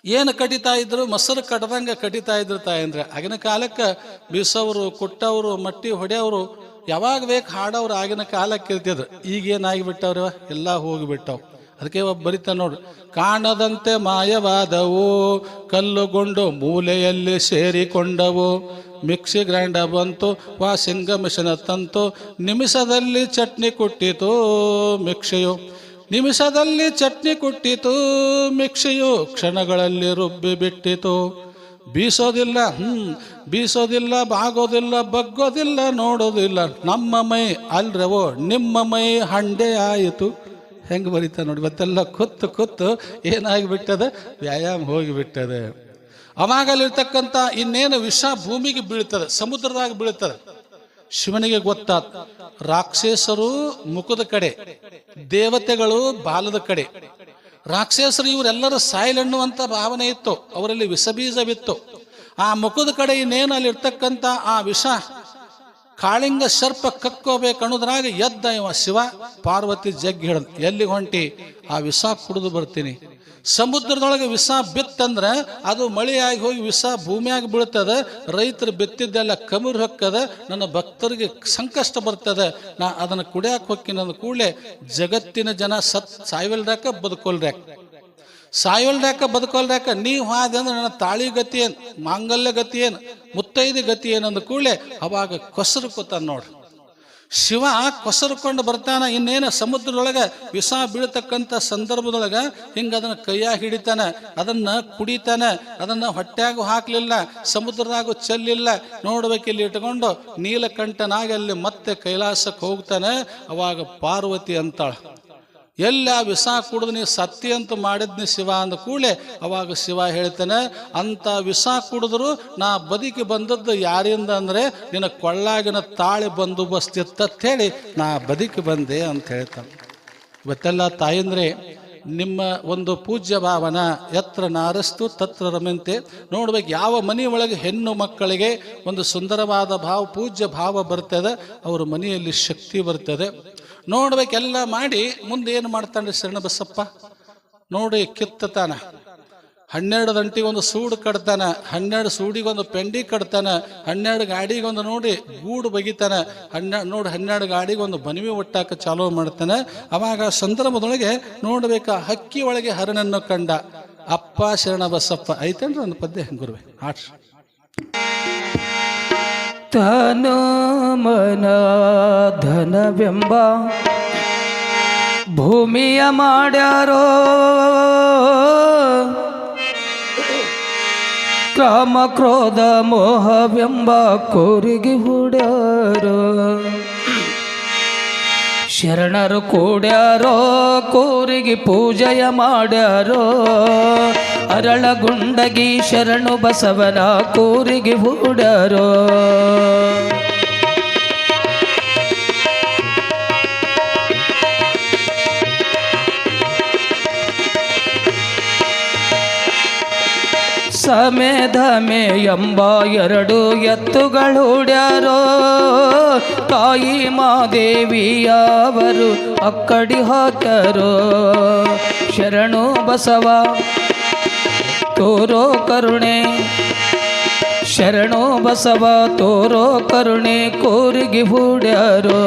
ಏನು ಕಟಿತಾ ಇದ್ರು? ಮೊಸರು ಕಟ್ಟದಂಗೆ ಕಟಿತಾ ಇದ್ರು ತಾಯಂದ್ರೆ. ಆಗಿನ ಕಾಲಕ್ಕೆ ಬಿಸವರು ಕುಟ್ಟವರು ಮಟ್ಟಿ ಹೊಡೆಯವರು ಯಾವಾಗ ಬೇಕು ಹಾಡೋರು ಆಗಿನ ಕಾಲಕ್ಕೆ ಇರ್ತಿದ್ರು ಈಗ ಏನಾಗಿಬಿಟ್ಟವ್ರವ ಎಲ್ಲ ಹೋಗಿಬಿಟ್ಟವು. ಅದಕ್ಕೆ ಒಬ್ಬ ಬರಿತ ನೋಡ್ರಿ ಕಾಣದಂತೆ ಮಾಯವಾದವು, ಕಲ್ಲುಗೊಂಡು ಮೂಲೆಯಲ್ಲಿ ಸೇರಿಕೊಂಡವು. ಮಿಕ್ಸಿ ಗ್ರೈಂಡರ್ ಬಂತು, ವಾಷಿಂಗ ಮಿಷನ್ ತಂತು. ನಿಮಿಷದಲ್ಲಿ ಚಟ್ನಿ ಕೊಟ್ಟಿತು ಮಿಕ್ಸಿಯು. ನಿಮಿಷದಲ್ಲಿ ಚಟ್ನಿ ಕೊಟ್ಟಿತು ಮಿಕ್ಸಿಯು. ಕ್ಷಣಗಳಲ್ಲಿ ರುಬ್ಬಿ ಬಿಟ್ಟಿತು. ಬೀಸೋದಿಲ್ಲ ಹ್ಞೂ ಬೀಸೋದಿಲ್ಲ, ಬಾಗೋದಿಲ್ಲ, ಬಗ್ಗೋದಿಲ್ಲ, ನೋಡೋದಿಲ್ಲ. ನಮ್ಮ ಮೈ ಅಲ್ರವೋ, ನಿಮ್ಮ ಮೈ ಹಂಡೆ ಆಯಿತು. ಹೆಂಗೆ ಬರೀತಾ ನೋಡಿ ಮತ್ತೆಲ್ಲ ಕುತ್ತು ಕುತ್ತು ಏನಾಗಿಬಿಟ್ಟದೆ? ವ್ಯಾಯಾಮ ಹೋಗಿಬಿಟ್ಟದೆ. ಅವಾಗಲ್ಲಿರ್ತಕ್ಕಂಥ ಇನ್ನೇನು ವಿಷ ಭೂಮಿಗೆ ಬೀಳ್ತದೆ, ಸಮುದ್ರದಾಗ ಬೀಳ್ತದೆ. ಶಿವನಿಗೆ ಗೊತ್ತಾ ರಾಕ್ಷಸರು ಮುಖದ ಕಡೆ, ದೇವತೆಗಳು ಬಾಲದ ಕಡೆ. ರಾಕ್ಷಸರು ಇವರೆಲ್ಲರೂ ಸಾಯಲೆನ್ನುವಂಥ ಭಾವನೆ ಇತ್ತು, ಅವರಲ್ಲಿ ವಿಷಬೀಜವಿತ್ತು. ಆ ಮುಖದ ಕಡೆ ಇನ್ನೇನು ಅಲ್ಲಿರ್ತಕ್ಕಂಥ ಆ ವಿಷ ಕಾಳಿಂಗ ಸರ್ಪ ಕಕ್ಕೋಬೇಕು ಅನ್ನೋದ್ರಾಗ ಎದ್ದ ಇವ ಶಿವ, ಪಾರ್ವತಿ ಜಗ್ಗಿ ಹೇಳ ಎಲ್ಲಿಗೆ ಹೊಂಟಿ? ಆ ವಿಷ ಕುಡಿದು ಬರ್ತೀನಿ. ಸಮುದ್ರದೊಳಗೆ ವಿಷ ಬಿತ್ತಂದ್ರೆ ಅದು ಮಳೆಯಾಗಿ ಹೋಗಿ ವಿಷ ಭೂಮಿಯಾಗಿ ಬೀಳ್ತದೆ, ರೈತರು ಬಿತ್ತಿದ್ದೆಲ್ಲ ಕಮರ್ ಹೊಕ್ಕದ, ನನ್ನ ಭಕ್ತರಿಗೆ ಸಂಕಷ್ಟ ಬರ್ತದೆ, ನಾ ಅದನ್ನು ಕುಡಿಯಾಕ ನನ್ನ ಕೂಡಲೇ ಜಗತ್ತಿನ ಜನ ಸತ್ ಸಾಯ್ವಲ್ರಾಕ ಬದುಕೋಲ್ರ್ಯಾಕ. ಸಾಯೋಲ್ರ್ಯಾಕ ಬದುಕೋಲ್ರ್ಯಾಕ ನೀವು ಹಾದೆ ಅಂದ್ರೆ ನನ್ನ ತಾಳಿ ಗತಿ ಏನು, ಮಾಂಗಲ್ಯ ಗತಿ ಏನು, ಮುತ್ತೈದೆ ಗತಿ ಏನಂದ ಕೂಡಲೇ ಅವಾಗ ಕೊಸರು ಕೂತಾನ ನೋಡ್ರಿ. ಶಿವ ಕೊಸರುಕೊಂಡು ಬರ್ತಾನ, ಇನ್ನೇನು ಸಮುದ್ರದೊಳಗೆ ವಿಷ ಬೀಳ್ತಕ್ಕಂಥ ಸಂದರ್ಭದೊಳಗೆ ಹಿಂಗೆ ಅದನ್ನು ಕೈಯಾಗಿ ಹಿಡಿತಾನೆ, ಅದನ್ನು ಕುಡಿತಾನೆ, ಅದನ್ನು ಹೊಟ್ಟೆಗೂ ಹಾಕಲಿಲ್ಲ, ಸಮುದ್ರದಾಗೂ ಚೆಲ್ಲಿಲ್ಲ, ನೋಡ್ಬೇಕಿಲ್ಲಿ ಇಟ್ಕೊಂಡು ನೀಲಕಂಠನಾಗಿ ಅಲ್ಲಿ ಮತ್ತೆ ಕೈಲಾಸಕ್ಕೆ ಹೋಗ್ತಾನೆ, ಅವಾಗ ಪಾರ್ವತಿ ಅಂತಾಳ. ಎಲ್ಲಿ ವಿಷ ಕುಡಿದು ನೀ ಸತ್ಯ ಅಂತ ಮಾಡಿದ್ನಿ ಶಿವ ಅಂದ ಕೂಡಲೇ ಅವಾಗ ಶಿವ ಹೇಳ್ತಾನೆ, ಅಂಥ ವಿಷ ಕುಡಿದ್ರು ನಾ ಬದುಕಿ ಬಂದದ್ದು ಯಾರಿಂದ ಅಂದರೆ ನಿನ್ನ ಕೊಳ್ಳಾಗಿನ ತಾಳಿ ಬಂದೋಬಸ್ತಿತ್ತಂತ ಹೇಳಿ ನಾ ಬದುಕಿ ಬಂದೆ ಅಂತ ಹೇಳ್ತಾನೆ. ಇವತ್ತೆಲ್ಲ ತಾಯಂದ್ರೆ, ನಿಮ್ಮ ಒಂದು ಪೂಜ್ಯ ಭಾವನ, ಎತ್ರ ನಾರಸ್ತು ತತ್ರ ರಮಂತೆ. ನೋಡ್ಬೇಕು ಯಾವ ಮನೆ ಒಳಗೆ ಹೆಣ್ಣು ಮಕ್ಕಳಿಗೆ ಒಂದು ಸುಂದರವಾದ ಭಾವ, ಪೂಜ್ಯ ಭಾವ ಬರ್ತದೆ, ಅವ್ರ ಮನೆಯಲ್ಲಿ ಶಕ್ತಿ ಬರ್ತದೆ. ನೋಡ್ಬೇಕೆಲ್ಲ ಮಾಡಿ ಮುಂದೆ ಏನು ಮಾಡ್ತಾನೆ ಶರಣಬಸಪ್ಪ? ನೋಡಿ ಕಿತ್ತತಾನ. ಹನ್ನೆರಡು ಗಂಟೆಗೊಂದು ಸೂಡು ಕಟ್ತಾನ, ಹನ್ನೆರಡು ಸೂಡಿಗೊಂದು ಪೆಂಡಿ ಕಟ್ತಾನ, ಹನ್ನೆರಡು ಗಾಡಿಗೊಂದು ನೋಡಿ ಗೂಡು ಬಗಿತಾನೆ ಹನ್ನೆರಡು ನೋಡಿ ಹನ್ನೆರಡು ಗಾಡಿಗೊಂದು ಬನಿವಿ ಒಟ್ಟಾಕ ಚಾಲೂ ಮಾಡ್ತಾನೆ. ಅವಾಗ ಸಂದರ್ಭದೊಳಗೆ ನೋಡ್ಬೇಕ ಹಕ್ಕಿ ಒಳಗೆ ಹರನನ್ನು ಕಂಡ ಅಪ್ಪ ಶರಣ ಬಸಪ್ಪ ಐತೇನ್ರಿ ಒಂದು ಪದ್ಯ, ಗುರುವೆ? ಆಡ್ರಿ ತನ ಮನ ಧನವೆಂಬ ಭೂಮಿಯ ಮಾಡ್ಯಾರೋ ಕಾಮ ಕ್ರೋಧ ಮೋಹವೆಂಬ ಕೋರಿಗೆ ಹೂಡ್ಯಾರೋ ಶರಣರು ಕೂಡ್ಯಾರೋ ಕೋರಿಗೆ ಪೂಜೆಯ ಮಾಡ್ಯಾರೋ ಅರಳಗುಂಡಗಿ ಶರಣು ಬಸವನ ಕೂರಿಗೆ ಹೂಡ್ಯಾರೋ ಸಮೇಧಮೆ ಎಂಬ ಎರಡು ಎತ್ತುಗಳು ಡ್ಯಾರೋ ತಾಯಿ ಮಾದೇವಿಯವರು ಅಕ್ಕಡಿ ಹಾಕರೋ. ಶರಣು ಬಸವ ತೋರೋ ಕರುಣೆ. ಶರಣೋ ಬಸವ ತೋರೋ ಕರುಣೆ ಕೋರಿಗೆ ಹೂಡ್ಯಾರೋ.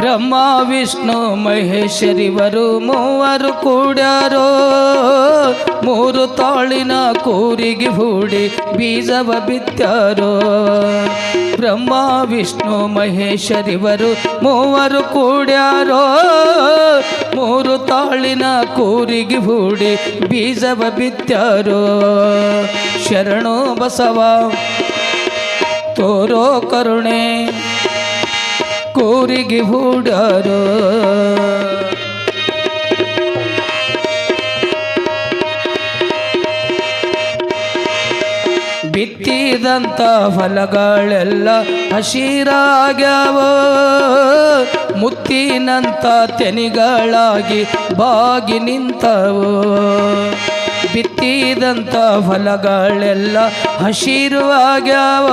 ಬ್ರಹ್ಮ, ವಿಷ್ಣು ಮಹೇಶ್ವರಿವರು ಮೂವರು ಕೂಡ್ಯಾರೋ? ಮೂರು ತಾಳಿನ ಕೂರಿಗೆ ಹೂಡಿ ಬೀಜವ ಬಿತ್ತಾರೋ? ಬ್ರಹ್ಮ, ವಿಷ್ಣು ಮಹೇಶ್ವರಿವರು ಮೂವರು ಕೂಡ್ಯಾರೋ? ಮೂರು ತಾಳಿನ ಕೂರಿಗೆ ಹೂಡಿ ಬೀಜವ ಬಿತ್ತಾರೋ? ಶರಣು ಬಸವ, ತೋರೋ ಕರುಣೆ. ಕೋರಿಗೆ ಹೂಡಾರ. ಬಿತ್ತಿದಂಥ ಫಲಗಳೆಲ್ಲ ಹಸಿರಾಗ್ಯಾವ ಮುತ್ತಿನಂಥ ತೆನಿಗಳಾಗಿ ಬಾಗಿ ನಿಂತವು. ಬಿತ್ತಿದಂಥ ಫಲಗಳೆಲ್ಲ ಹಸಿರು ಆಗ್ಯಾವ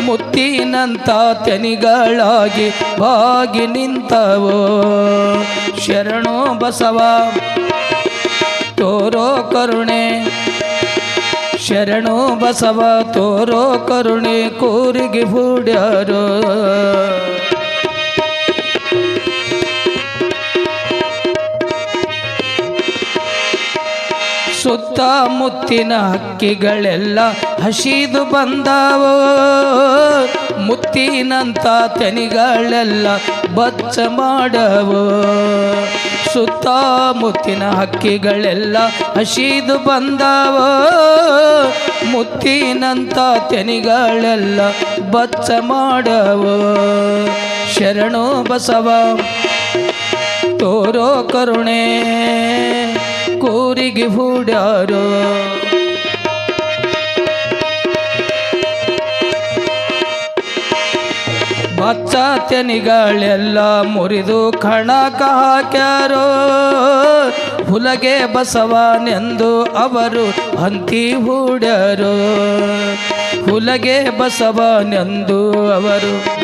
ಮುತ್ತಿನಂತ ತೆನಿಗಳಾಗಿ ಬಾಗಿ ನಿಂತವು? ಶರಣೋ ಬಸವ ತೋರೋ ಕರುಣೆ. ಶರಣೋ ಬಸವ ತೋರೋ ಕರುಣೆ ಕೂರಿಗೆ ಹೂಡ್ಯಾರೋ? ಸುತ್ತಮುತ್ತಿನ ಹಕ್ಕಿಗಳೆಲ್ಲ ಹಸಿದು ಬಂದವು. ಮುತ್ತಿನಂತ ತೆನಿಗಳೆಲ್ಲ ಬಚ್ಚ ಮಾಡವು. ಸುತ್ತಮುತ್ತಿನ ಹಕ್ಕಿಗಳೆಲ್ಲ ಹಸಿದು ಬಂದವ. ಮುತ್ತಿನಂತ ತೆನಿಗಳೆಲ್ಲ ಬಚ್ಚ ಮಾಡವ. ಶರಣು ಬಸವ, ತೋರೋ ಕರುಣೆ. ಕೂರಿಗೆ ಹೂಡ್ಯಾರ. ಬಚ್ಚ ತೆನಿಗಳೆಲ್ಲ ಮುರಿದು ಕಣಕ ಹಾಕ್ಯಾರೋ. ಹುಲಗೆ ಬಸವನೆಂದು ಅವರು ಹಂತಿ ಹೂಡ್ಯಾರೋ. ಹುಲಗೆ ಬಸವನೆಂದು ಅವರು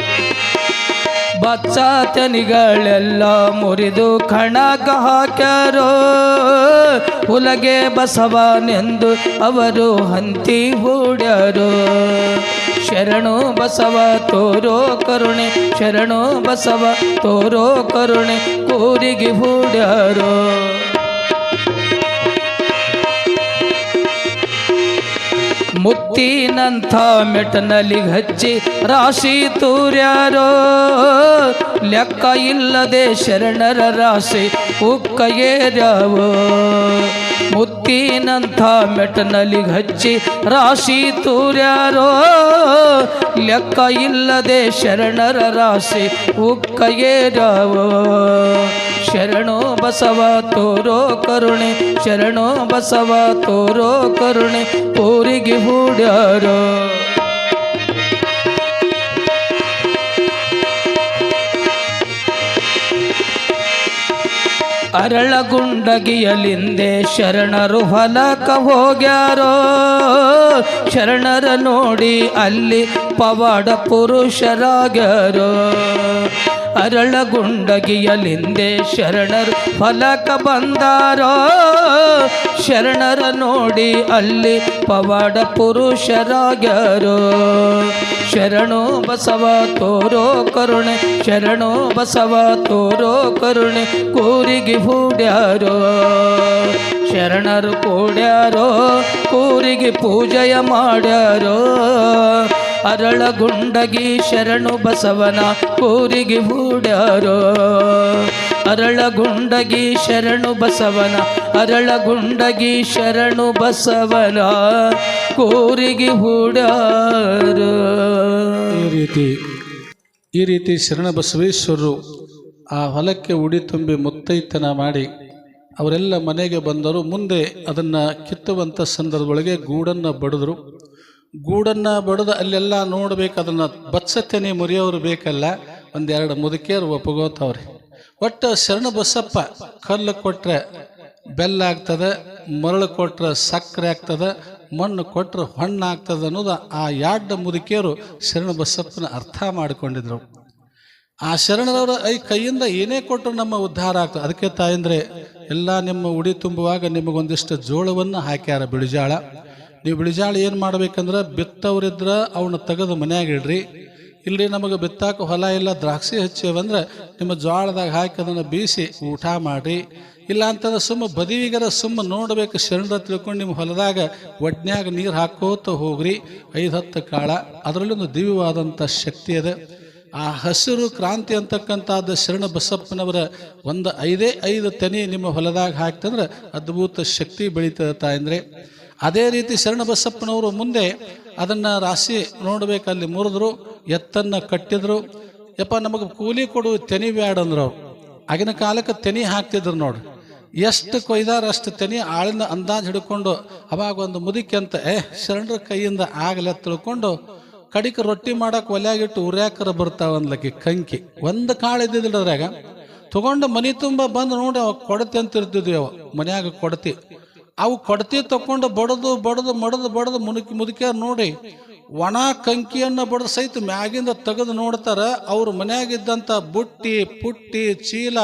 ಬಚ್ಚ ತೆನಿಗಳೆಲ್ಲ ಮುರಿದು ಕಣಕ ಹಾಕ್ಯಾರೋ? ಹುಲಗೆ ಬಸವನೆಂದು ಅವರು ಹಂತಿ ಹೂಡ್ಯಾರೋ? ಶರಣು ಬಸವ, ತೋರೋ ಕರುಣೆ, ಶರಣು ಬಸವ, ತೋರೋ ಕರುಣೆ, ಕೂರಿಗೆ ಹೂಡ್ಯಾರೋ? ಮುತ್ತಿನಂಥ ಮೆಟ್ಟನಲ್ಲಿ ಹಚ್ಚಿ ರಾಶಿ ತೂರ್ಯಾರೋ, ಲೆಕ್ಕ ಇಲ್ಲದೆ ಶರಣರ ರಾಶಿ ಉಕ್ಕ ಏರ್ಯಾವೋ. ಮುತ್ತಿನಂಥ ಮೆಟ್ಟನಲ್ಲಿ ಹಚ್ಚಿ ರಾಶಿ ತೂರ್ಯಾರೋ, ಲೆಕ್ಕ ಇಲ್ಲದೆ ಶರಣರ ರಾಶಿ ಉಕ್ಕ ಏರ್ಯಾವೋ. ಶರಣು ಬಸವ, ತೋರೋ ಕರುಣೆ. ಶರಣೋ ಬಸವ, ತೋರೋ ಕರುಣೆ. ಊರಿಗೆ ಹೂಡ್ಯಾರೋ? ಅರಳಗುಂಡಗಿಯಲಿಂದೆ ಶರಣರು ಹೊಲಕ ಹೋಗ್ಯಾರೋ? ಶರಣರ ನೋಡಿ ಅಲ್ಲಿ ಪವಾಡ ಪುರುಷರಾಗ್ಯಾರೋ? ಅರಳಗುಂಡಗಿಯಲಿಂದೆ ಶರಣರು ಫಲಕ ಬಂದಾರೋ? ಶರಣರ ನೋಡಿ ಅಲ್ಲಿ ಪವಾಡ ಪುರುಷರಾಗ್ಯಾರೋ? ಶರಣೋ ಬಸವ ತೋರೋ ಕರುಣೆ, ಶರಣು ಬಸವ ತೋರೋ ಕರುಣೆ ಕೂರಿಗೆ ಹೂಡ್ಯಾರೋ? ಶರಣರು ಕೂಡ್ಯಾರೋ? ಕೂರಿಗೆ ಪೂಜೆಯ ಮಾಡ್ಯಾರೋ? ಅರಳಗುಂಡಗಿ ಶರಣು ಬಸವನ ಕೂರಿಗೆ ಹೂಡ್ಯಾರೋ? ಅರಳಗುಂಡಗಿ ಶರಣು ಬಸವನ, ಅರಳಗುಂಡಗಿ ಶರಣು ಬಸವನ ಕೂರಿಗೆ ಹೂಡ್ಯಾರೋ? ಈ ರೀತಿ ಈ ರೀತಿ ಶರಣ ಬಸವೇಶ್ವರರು ಆ ಹೊಲಕ್ಕೆ ಉಡಿ ತುಂಬಿ ಮುತ್ತೈತನ ಮಾಡಿ ಅವರೆಲ್ಲ ಮನೆಗೆ ಬಂದರು. ಮುಂದೆ ಅದನ್ನು ಕಿತ್ತುವಂಥ ಸಂದರ್ಭದೊಳಗೆ ಗೂಡನ್ನು ಬಡಿದ್ರು. ಗೂಡನ್ನು ಬಡಿದು ಅಲ್ಲೆಲ್ಲ ನೋಡ್ಬೇಕು, ಅದನ್ನು ಬತ್ಸತೆನೆ ಮುರಿಯೋರು ಬೇಕಲ್ಲ, ಒಂದೆರಡು ಮುದುಕಿಯರು ಒಪ್ಪಗೋತವ್ರಿ. ಒಟ್ಟು ಶರಣ ಬಸಪ್ಪ ಕಲ್ಲು ಕೊಟ್ಟರೆ ಬೆಲ್ಲ ಆಗ್ತದೆ, ಮರಳು ಕೊಟ್ರೆ ಸಕ್ಕರೆ ಆಗ್ತದೆ, ಮಣ್ಣು ಕೊಟ್ರೆ ಹಣ್ಣು ಆಗ್ತದೆ ಅನ್ನೋದು ಆ ಯಾಡ್ಡ ಮುದುಕಿಯರು ಶರಣ ಬಸಪ್ಪನ ಅರ್ಥ ಮಾಡಿಕೊಂಡಿದ್ರು. ಆ ಶರಣರವರ ಐ ಕೈಯಿಂದ ಏನೇ ಕೊಟ್ಟರು ನಮ್ಮ ಉದ್ಧಾರ ಆಗ್ತದೆ. ಅದಕ್ಕೆ ತಾಯಂದ್ರೆ, ಎಲ್ಲ ನಿಮ್ಮ ಉಡಿ ತುಂಬುವಾಗ ನಿಮಗೊಂದಿಷ್ಟು ಜೋಳವನ್ನು ಹಾಕ್ಯಾರ ಬಿಳಿಜಾಳ. ನೀವು ಬಿಳಿಜಾಳ ಏನು ಮಾಡ್ಬೇಕಂದ್ರೆ ಬಿತ್ತವ್ರಿದ್ರೆ ಅವನ್ನ ತೆಗೆದು ಮನ್ಯಾಗ ಇಡ್ರಿ. ಇಲ್ಲಿ ನಮಗೆ ಬಿತ್ತಾಕ ಹೊಲ ಇಲ್ಲ, ದ್ರಾಕ್ಷಿ ಹಚ್ಚೇವಂದ್ರೆ ನಿಮ್ಮ ಜೋಳದಾಗ ಹಾಕಿ ಅದನ್ನು ಬೀಸಿ ಊಟ ಮಾಡಿರಿ. ಇಲ್ಲ ಅಂತಂದ್ರೆ ಸುಮ್ಮ ಬದಿವಿಗರ ಸುಮ್ಮ ನೋಡಬೇಕು ಶರಣರ ತಿಳ್ಕೊಂಡು ನಿಮ್ಮ ಹೊಲದಾಗ ಒಡ್ನ್ಯಾಗ ನೀರು ಹಾಕೋತ ಹೋಗ್ರಿ. ಐದು, ಹತ್ತು ಕಾಳ ಅದರಲ್ಲಿ ಒಂದು ದಿವ್ಯವಾದಂಥ ಶಕ್ತಿ ಅದ. ಆ ಹಸಿರು ಕ್ರಾಂತಿ ಅಂತಕ್ಕಂಥದ್ದು ಶರಣ ಬಸಪ್ಪನವರ ಒಂದು ಐದೇ ಐದು ತನಿ ನಿಮ್ಮ ಹೊಲದಾಗ ಹಾಕ್ತಂದ್ರೆ ಅದ್ಭುತ ಶಕ್ತಿ ಬೆಳೀತದೆ ತಾಯಂದ್ರೆ. ಅದೇ ರೀತಿ ಶರಣ ಬಸಪ್ಪನವರು ಮುಂದೆ ಅದನ್ನು ರಾಶಿ ನೋಡ್ಬೇಕು ಅಲ್ಲಿ ಮುರಿದ್ರು, ಎತ್ತನ್ನು ಕಟ್ಟಿದ್ರು. ಯಪ್ಪ, ನಮಗೆ ಕೂಲಿ ಕೊಡು, ತೆನಿ ಬ್ಯಾಡ ಅಂದ್ರು ಅವ್ರು. ಆಗಿನ ಕಾಲಕ್ಕೆ ತೆನಿ ಹಾಕ್ತಿದ್ರು ನೋಡಿ. ಎಷ್ಟು ಕೊಯ್ದಾರ ಅಷ್ಟು ತೆನಿ ಆಳಿನ ಅಂದಾಜು ಹಿಡ್ಕೊಂಡು ಅವಾಗ ಒಂದು ಮುದುಕಿ ಅಂತ, ಏ, ಶರಣರ ಕೈಯಿಂದ ಆಗಲೆ ತಿಳ್ಕೊಂಡು ಕಡಿಕ ರೊಟ್ಟಿ ಮಾಡಕ್ಕೆ ಒಲೆಯಾಗಿಟ್ಟು ಉರ್ಯಾಕರ ಬರ್ತಾವ ಅಂದ್ಲಕ್ಕಿ ಕಂಕಿ. ಒಂದು ಕಾಳು ಇದ್ದಿದ್ದಿಲ್ಲ ಅದ್ರಾಗ. ತಗೊಂಡು ಮನೆ ತುಂಬ ಬಂದು ನೋಡಿ ಅವ ಕೊಡತಿ ಅಂತ ಇರ್ತಿದ್ವಿ ಅವ. ಮನ್ಯಾಗ ಕೊಡತಿ. ಅವು ಕೊಡತಿ ತಕೊಂಡು ಬಡದು ಬಡದು, ಮಡದು, ಬಡದು ಮುದುಕಿ ಮುದುಕ್ಯಾರ ನೋಡಿ ಒಣ ಕಂಕಿಯನ್ನು ಬಡದು ಸಹಿತ ಮ್ಯಾಗಿಂದ ತೆಗೆದು ನೋಡ್ತಾರ. ಅವ್ರ ಮನ್ಯಾಗಿದ್ದಂಥ ಬುಟ್ಟಿ, ಪುಟ್ಟಿ, ಚೀಲ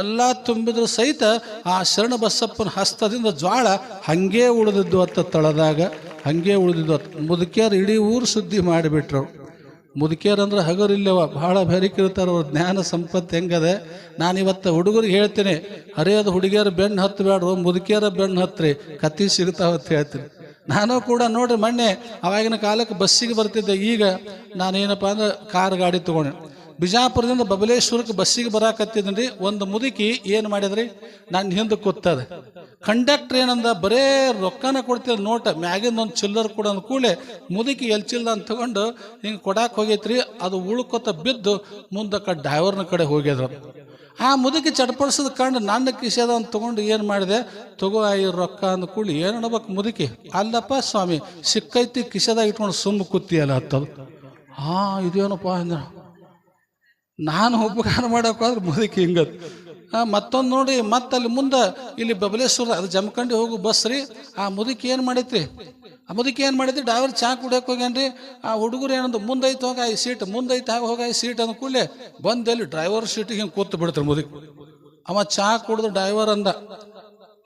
ಎಲ್ಲ ತುಂಬಿದ್ರು ಸಹಿತ ಆ ಶರಣ ಬಸಪ್ಪನ ಹಸ್ತದಿಂದ ಜ್ವಾಳ ಹಂಗೆ ಉಳಿದಿದ್ದು ಅತ್ತ ತಳದಾಗ, ಹಂಗೆ ಉಳಿದಿದ್ದು ಮುದುಕಿಯರು ಇಡೀ ಊರು ಸುದ್ದಿ ಮಾಡಿಬಿಟ್ರು. ಮುದುಕಿಯರು ಅಂದ್ರೆ ಹಗರಿಲ್ಲವ ಭಾಳ ಬೆರಿಕಿರ್ತಾರೆ ಅವ್ರ ಜ್ಞಾನ ಸಂಪತ್ತು ಹೆಂಗದೆ? ನಾನು ಇವತ್ತು ಹುಡುಗರಿಗೆ ಹೇಳ್ತೀನಿ, ಹರಿಯದ ಹುಡುಗಿಯರು ಬೆನ್ನು ಹತ್ತಬೇಡ್ರು ಮುದುಕಿಯರ ಬೆನ್ನು ಹತ್ರಿ, ಕತ್ತಿ ಸಿಗ್ತಾವ ಅಂತ ಹೇಳ್ತೀನಿ. ನಾನು ಕೂಡ ನೋಡ್ರಿ ಮೊನ್ನೆ ಅವಾಗಿನ ಕಾಲಕ್ಕೆ ಬಸ್ಸಿಗೆ ಬರ್ತಿದ್ದೆ, ಈಗ ನಾನೇನಪ್ಪ ಅಂದ್ರೆ ಕಾರ್ ಗಾಡಿ ತೊಗೊಂಡೆ. ಬಿಜಾಪುರದಿಂದ ಬಬಲೇಶ್ವರಕ್ಕೆ ಬಸ್ಸಿಗೆ ಬರಾಕತ್ತಿದ್ರಿ ಒಂದು ಮುದುಕಿ ಏನು ಮಾಡಿದ್ರಿ? ನನ್ನ ಹಿಂದೆ ಕೂತದ. ಕಂಡಕ್ಟರ್ ಏನಂದ, ಬರೇ ರೊಕ್ಕನ ಕೊಡ್ತೀರ ನೋಟ, ಮ್ಯಾಗಿಂದ ಒಂದು ಚಿಲ್ಲರ್ ಕೂಡ ಅಂದ ಕೂಡಲೇ ಮುದುಕಿ ಎಲ್ ಚಿಲ್ಲ ಅಂತ ತಗೊಂಡು ಹಿಂಗೆ ಕೊಡಾಕ್ ಹೋಗೈತ್ರಿ, ಅದು ಉಳ್ಕೊತ ಬಿದ್ದು ಮುಂದಕ್ಕೆ ಡ್ರೈವರ್ನ ಕಡೆ ಹೋಗ್ಯದ್ರು ಆ ಮುದುಕಿ ಚಟ್ಪಡಿಸೋದು ಕಂಡು ನನ್ನ ಕಿಸೆದ ಅಂತ ತಗೊಂಡು ಏನು ಮಾಡಿದೆ? ತಗೋ ಈ ರೊಕ್ಕ ಅಂದ ಕೂಡಲಿ ಏನು ಅನ್ಬೇಕು ಮುದುಕಿ? ಅಲ್ಲಪ್ಪ ಸ್ವಾಮಿ, ಸಿಕ್ಕೈತಿ ಕಿಸೆದಾಗ ಇಟ್ಕೊಂಡು ಸುಮ್ಮ ಕೂತಿಯಲ್ಲ ಹತ್ತದು ಹಾಂ, ಇದೇನಪ್ಪ ಅಂದ ನಾನು ಉಪಕಾರ ಮಾಡೋಕ್ಕಾದ್ರೆ ಹೋದ್ರೆ ಮುದುಕಿ ಹಿಂಗದು ಮತ್ತೊಂದು ನೋಡಿ ಮತ್ತೆ ಅಲ್ಲಿ ಮುಂದೆ ಇಲ್ಲಿ ಬಬಲೇಶ್ವರ, ಅದು ಜಮಖಂಡಿ ಹೋಗು ಬಸ್ ರೀ. ಆ ಮುದುಕಿ ಏನು ಮಾಡೈತ್ರಿ? ಆ ಮುದುಕಿ ಏನು ಮಾಡಿದ್ರಿ? ಡ್ರೈವರ್ ಚಾ ಕುಡಿಯೋಕೆ ಹೋಗ್ಯಾನ್ರಿ. ಆ ಹುಡುಗರು ಏನಂದು ಮುಂದೈತೆ ಹೋಗ, ಈ ಸೀಟ್, ಮುಂದೈತೆ ಆಗ ಹೋಗ, ಈ ಸೀಟ್ ಅಂದ ಕೂಡಲೇ ಬಂದಲ್ಲಿ ಡ್ರೈವರ್ ಸೀಟಿಗೆ ಹಿಂಗೆ ಕೂತು ಬಿಡ್ತಾರೆ ಮುದುಕಿ. ಅವ ಚಾ ಕುಡಿದು ಡ್ರೈವರ್ ಅಂದ,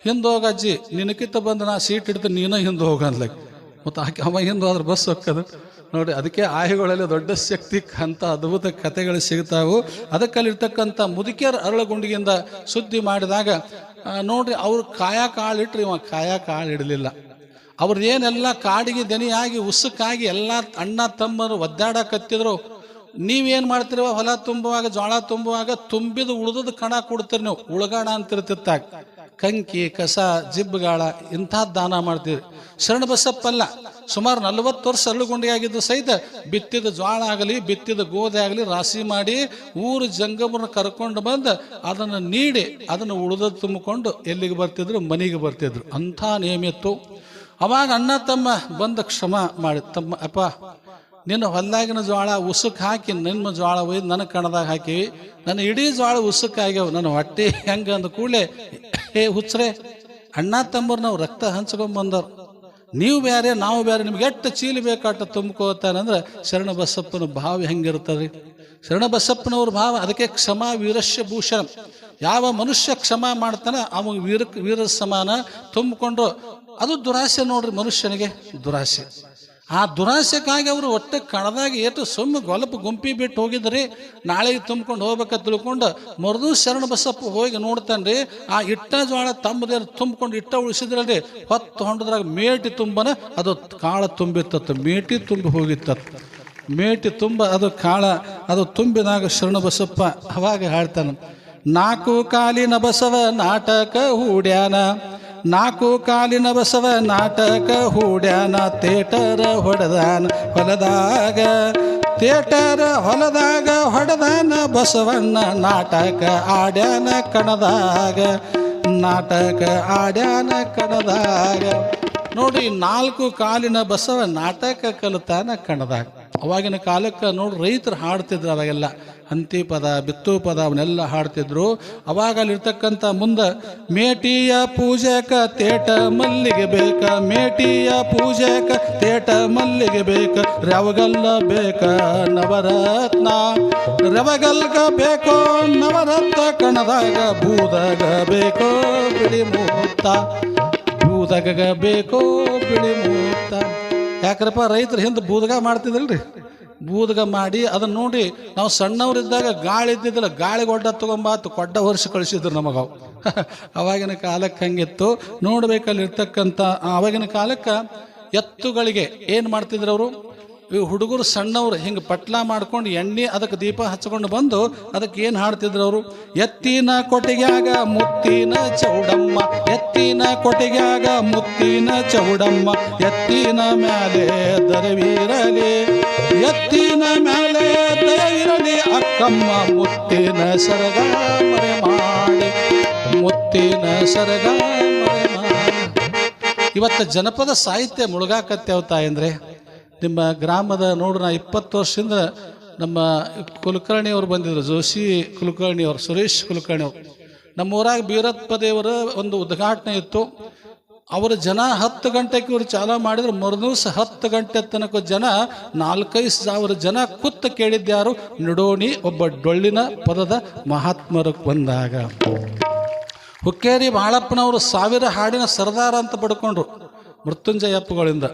ಹಿಂದೆ ಹೋಗ ಅಜ್ಜಿ ನಿನಕಿತ್ತ ಬಂದು ನಾ ಸೀಟ್ ಇಡ್ತೀನಿ ನೀನು ಹಿಂದೆ ಹೋಗ ಅಂದ್ಲಕ್ಕೆ ಮತ್ತು ಆಕೆ ಅವ ಹಿಂದೆ ಹೋದ್ರೆ ಬಸ್ ಹೋಗ್ತದೆ. ನೋಡಿ, ಅದಕ್ಕೆ ಆಯುಗಳಲ್ಲಿ ದೊಡ್ಡ ಶಕ್ತಿ ಅಂತ ಅದ್ಭುತ ಕಥೆಗಳು ಸಿಗ್ತಾವು. ಅದಕ್ಕಲ್ಲಿರ್ತಕ್ಕಂಥ ಮುದುಕಿಯರ ಅರಳಗುಂಡಿಗಿಂದ ಸುದ್ದಿ ಮಾಡಿದಾಗ ನೋಡ್ರಿ, ಅವ್ರು ಕಾಯ ಕಾಳು ಇಟ್ರಿ ಇವ ಕಾಯ ಕಾಳು ಇಡಲಿಲ್ಲ ಅವ್ರದ್ದು ಏನೆಲ್ಲ ಕಾಡಿಗೆ ದನಿಯಾಗಿ, ಉಸುಕಾಗಿ ಎಲ್ಲ ಅಣ್ಣ ತಮ್ಮರು ಒದ್ದಾಡಕತ್ತಿದ್ರು ನೀವೇನು ಮಾಡ್ತಿರುವ ಹೊಲ ತುಂಬುವಾಗ ಜೋಳ ತುಂಬುವಾಗ ತುಂಬಿದ ಉಳಿದದ ಕಣ ಕೊಡ್ತೀರಿ ನೀವು, ಉಳಗಾಣ ಅಂತಿರ್ತಿತ್ತಾಗ. ಕಂಕಿ, ಕಸ, ಜಿಬ್ಬಗಾಳ ಇಂಥ ದಾನ ಮಾಡ್ತೀವಿ. ಶರಣ ಬಸಪ್ಪಲ್ಲ, ಸುಮಾರು ನಲವತ್ತು ವರ್ಷ ಅರಳುಗುಂಡಿಯಾಗಿದ್ದು ಸಹಿತ ಬಿತ್ತಿದ ಜ್ವಾಳ ಆಗಲಿ, ಬಿತ್ತಿದ ಗೋಧಿ ಆಗಲಿ ರಾಶಿ ಮಾಡಿ ಊರು ಜಂಗಮರನ್ನ ಕರ್ಕೊಂಡು ಬಂದು ಅದನ್ನು ನೀಡಿ, ಅದನ್ನು ಉಳಿದ ತುಂಬಿಕೊಂಡು ಎಲ್ಲಿಗೆ ಬರ್ತಿದ್ರು? ಮನೆಗೆ ಬರ್ತಿದ್ರು. ಅಂಥ ನೇಮಿತ್ತು ಅವಾಗ ಅಣ್ಣ ತಮ್ಮ ಬಂದ ಕ್ಷಮ ಮಾಡಿ, ತಮ್ಮ, ಅಪ್ಪ ನಿನ್ನ ಹೊಲ್ದಾಗಿನ ಜ್ವಾಳ ಉಸುಕ್ ಹಾಕಿ ನಿಮ್ಮ ಜ್ವಾಳ ಒಯ್ದು ನನ್ನ ಕಣದಾಗ ಹಾಕಿವಿ. ನನ್ನ ಇಡೀ ಜ್ವಾಳ ಉಸುಕ್ ಆಗ್ಯಾವ. ನನ್ನ ಹೊಟ್ಟೆ ಹೆಂಗೆ ಅಂದ ಕೂಡಲೇ, ಹೇ ಹುಚ್ಚ್ರೆ, ಅಣ್ಣ ತಮ್ಮರು ನಾವು ರಕ್ತ ಬಂದರು ನೀವು ಬೇರೆ ನಾವು ಬೇರೆ ನಿಮ್ಗೆ ಎಷ್ಟು ಚೀಲಿ ಬೇಕಾಟ ತುಂಬ್ಕೋತಾನಂದ್ರೆ ಶರಣ ಬಸಪ್ಪನ ಭಾವ ಹೆಂಗಿರ್ತದೆ ಶರಣ ಬಸಪ್ಪನವ್ರ ಭಾವ, ಅದಕ್ಕೆ ಕ್ಷಮ ವೀರಶ್ಯ ಭೂಷಣ. ಯಾವ ಮನುಷ್ಯ ಕ್ಷಮ ಮಾಡ್ತಾನ, ಅವ ವೀರ ವೀರ ಸಮಾನ ತುಂಬಿಕೊಂಡು ಅದು ದುರಾಸೆ ನೋಡ್ರಿ ಮನುಷ್ಯನಿಗೆ, ದುರಾಸೆ. ಆ ದುರಾಸೆಗಾಗಿ ಅವರು ಒಟ್ಟೆ ಕಣದಾಗ ಏಟು ಸುಮ್ಮ ಗೊಲಪ ಗುಂಪಿ ಬಿಟ್ಟು ಹೋಗಿದ್ರಿ. ನಾಳೆಗೆ ತುಂಬ್ಕೊಂಡು ಹೋಗ್ಬೇಕಂತ ತಿಳ್ಕೊಂಡು ಮರುದು ಶರಣ ಬಸಪ್ಪ ಹೋಗಿ ನೋಡ್ತಾನೆ ರೀ ಆ ಇಟ್ಟ ಜೋಳ ತಮ್ಮದೇ ತುಂಬ್ಕೊಂಡು ಇಟ್ಟ ಉಳಿಸಿದ್ರಲ್ಲಿ ಹೊತ್ತು ಹೊಂಡದ್ರಾಗ ಮೇಟಿ ತುಂಬನ, ಅದು ಕಾಳ ತುಂಬಿತ್ತತ್ತು ಮೇಟಿ ತುಂಬಿ ಹೋಗಿತ್ತತ್ತು ಮೇಟಿ ತುಂಬ, ಅದು ಕಾಳ, ಅದು ತುಂಬಿದಾಗ ಶರಣ ಬಸಪ್ಪ ಅವಾಗ ಹಾಡ್ತಾನೆ ನಾಲ್ಕು ಕಾಲಿನ ಬಸವ ನಾಟಕ ಹೂಡ್ಯಾನ ನಾಲ್ಕು ಕಾಲಿನ ಬಸವ ನಾಟಕ ಹೂಡ್ಯಾನ ತೇಟರ ಹೊಡೆದಾನ, ಹೊಲದಾಗ ತೇಟರ ಹೊಲದಾಗ ಹೊಡೆದಾನ, ಬಸವಣ್ಣ ನಾಟಕ ಆಡ್ಯಾನ ಕಣದಾಗ, ನಾಟಕ ಆಡ್ಯಾನ ಕಣದಾಗ. ನೋಡಿ, ನಾಲ್ಕು ಕಾಲಿನ ಬಸವ ನಾಟಕ ಕಲಿತಾನ ಕಣದಾಗ. ಅವಾಗಿನ ಕಾಲಕ್ಕೆ ನೋಡಿ, ರೈತರು ಹಾಡ್ತಿದ್ರು ಅವಾಗೆಲ್ಲ. ಹಂತಿ ಪದ, ಬಿತ್ತು ಪದ ಅವನ್ನೆಲ್ಲ ಹಾಡ್ತಿದ್ರು. ಅವಾಗ ಅಲ್ಲಿರ್ತಕ್ಕಂಥ ಮುಂದೆ ಮೇಟಿಯ ಪೂಜಕ ತೇಟ ಮಲ್ಲಿಗೆ ಬೇಕ, ಮೇಟಿಯ ಪೂಜಕ ತೇಟ ಮಲ್ಲಿಗೆ ಬೇಕ. ರವಗಲ್ಲ ಬೇಕ ನವರತ್ನ, ರವಗಲ್ಗ ಬೇಕೋ ನವರತ್ನ, ಕಣದಾಗ ಬೂದಗ ಬೇಕೋ ಬಿಳಿ ಮೂತ್ತ ಬೂದಗ ಬೇಕೋ ಬಿಳಿ ಮೂತ್ತ ಯಾಕ್ರಪ್ಪ ರೈತರು ಹಿಂದೆ ಬೂದಗ ಮಾಡ್ತಿದ್ರಲ್ರಿ? ಬೂದಗ ಮಾಡಿ ಅದನ್ನ ನೋಡಿ ನಾವು ಸಣ್ಣವರಿದ್ದಾಗ ಗಾಳಿ ಇದ್ದಿದ್ದಿಲ್ಲ ಗಾಳಿ ಗೊಡ್ಡ ತಗೊಂಬಾತು, ಕೊಡ್ಡ ಹೊರಿಸಿ ಕಳಿಸಿದ್ರು ನಮಗವು (laughs) ಅವಾಗಿನ ಕಾಲಕ್ಕೆ ಹಂಗಿತ್ತು. ನೋಡ್ಬೇಕಲ್ಲಿ ಇರ್ತಕ್ಕಂಥ ಅವಾಗಿನ ಕಾಲಕ್ಕೆ ಎತ್ತುಗಳಿಗೆ ಏನು ಮಾಡ್ತಿದ್ರು ಅವರು? ಹುಡುಗರು ಸಣ್ಣವ್ರು, ಹಿಂಗೆ ಪಟ್ಲ ಮಾಡ್ಕೊಂಡು ಎಣ್ಣೆ ಅದಕ್ಕೆ ದೀಪ ಹಚ್ಕೊಂಡು ಬಂದು ಅದಕ್ಕೆ ಏನು ಹಾಡ್ತಿದ್ರು ಅವರು? ಎತ್ತಿನ ಕೊಟ್ಟಿಗ್ಯಾಗ ಮುತ್ತಿನ ಚೌಡಮ್ಮ, ಎತ್ತಿನ ಕೊಟ್ಟಿಗ್ಯಾಗ ಮುತ್ತಿನ ಚೌಡಮ್ಮ, ಎತ್ತಿನ ಮ್ಯಾಲೆ ದರವಿರಲಿ. ಎತ್ತಿನ ಮೇಲೆ ಇರಲಿ ಅಕ್ಕಮ್ಮ ಮುತ್ತಿನ ಸರಗ ಮರೆ ಮಾಡಿ. ಮುತ್ತಿನ ಸರಗ ಮರೆ ಮಾಡಿ. ಇವತ್ತು ಜನಪದ ಸಾಹಿತ್ಯ ಮುಳುಗಕತ್ತೆವ ತಾಯಿ ಅಂದ್ರೆ ನಿಮ್ಮ ಗ್ರಾಮದ ನೋಡು ನಾ ಇಪ್ಪತ್ತು ವರ್ಷದಿಂದ ನಮ್ಮ ಕುಲಕರ್ಣಿ ಅವರು ಬಂದಿದ್ರು, ಜೋಶಿ ಕುಲಕರ್ಣಿಯವರು, ಸುರೇಶ್ ಕುಲಕರ್ಣಿಯವರು. ನಮ್ಮ ಊರಾಗ ಬೀರಪ್ಪ ದೇವರ ಒಂದು ಉದ್ಘಾಟನೆ ಇತ್ತು. ಅವರ ಜನ ಹತ್ತು ಗಂಟೆಗೆ ಇವರು ಚಾಲೂ ಮಾಡಿದ್ರೆ. ಮರುದಿವಸ ಹತ್ತು ಗಂಟೆ ತನಕ ಜನ, ನಾಲ್ಕೈದು ಸಾವಿರ ಜನ ಕುತ್ತ ಕೇಳಿದ್ಯಾರು ನಡೋಣಿ, ಒಬ್ಬ ಡೊಳ್ಳಿನ ಪದದ ಮಹಾತ್ಮರು ಬಂದಾಗ. ಹುಕ್ಕೇರಿ ಬಾಳಪ್ಪನವರು ಸಾವಿರ ಹಾಡಿನ ಸರದಾರ ಅಂತ ಪಡ್ಕೊಂಡ್ರು ಮೃತ್ಯುಂಜಯಪ್ಪಗಳಿಂದ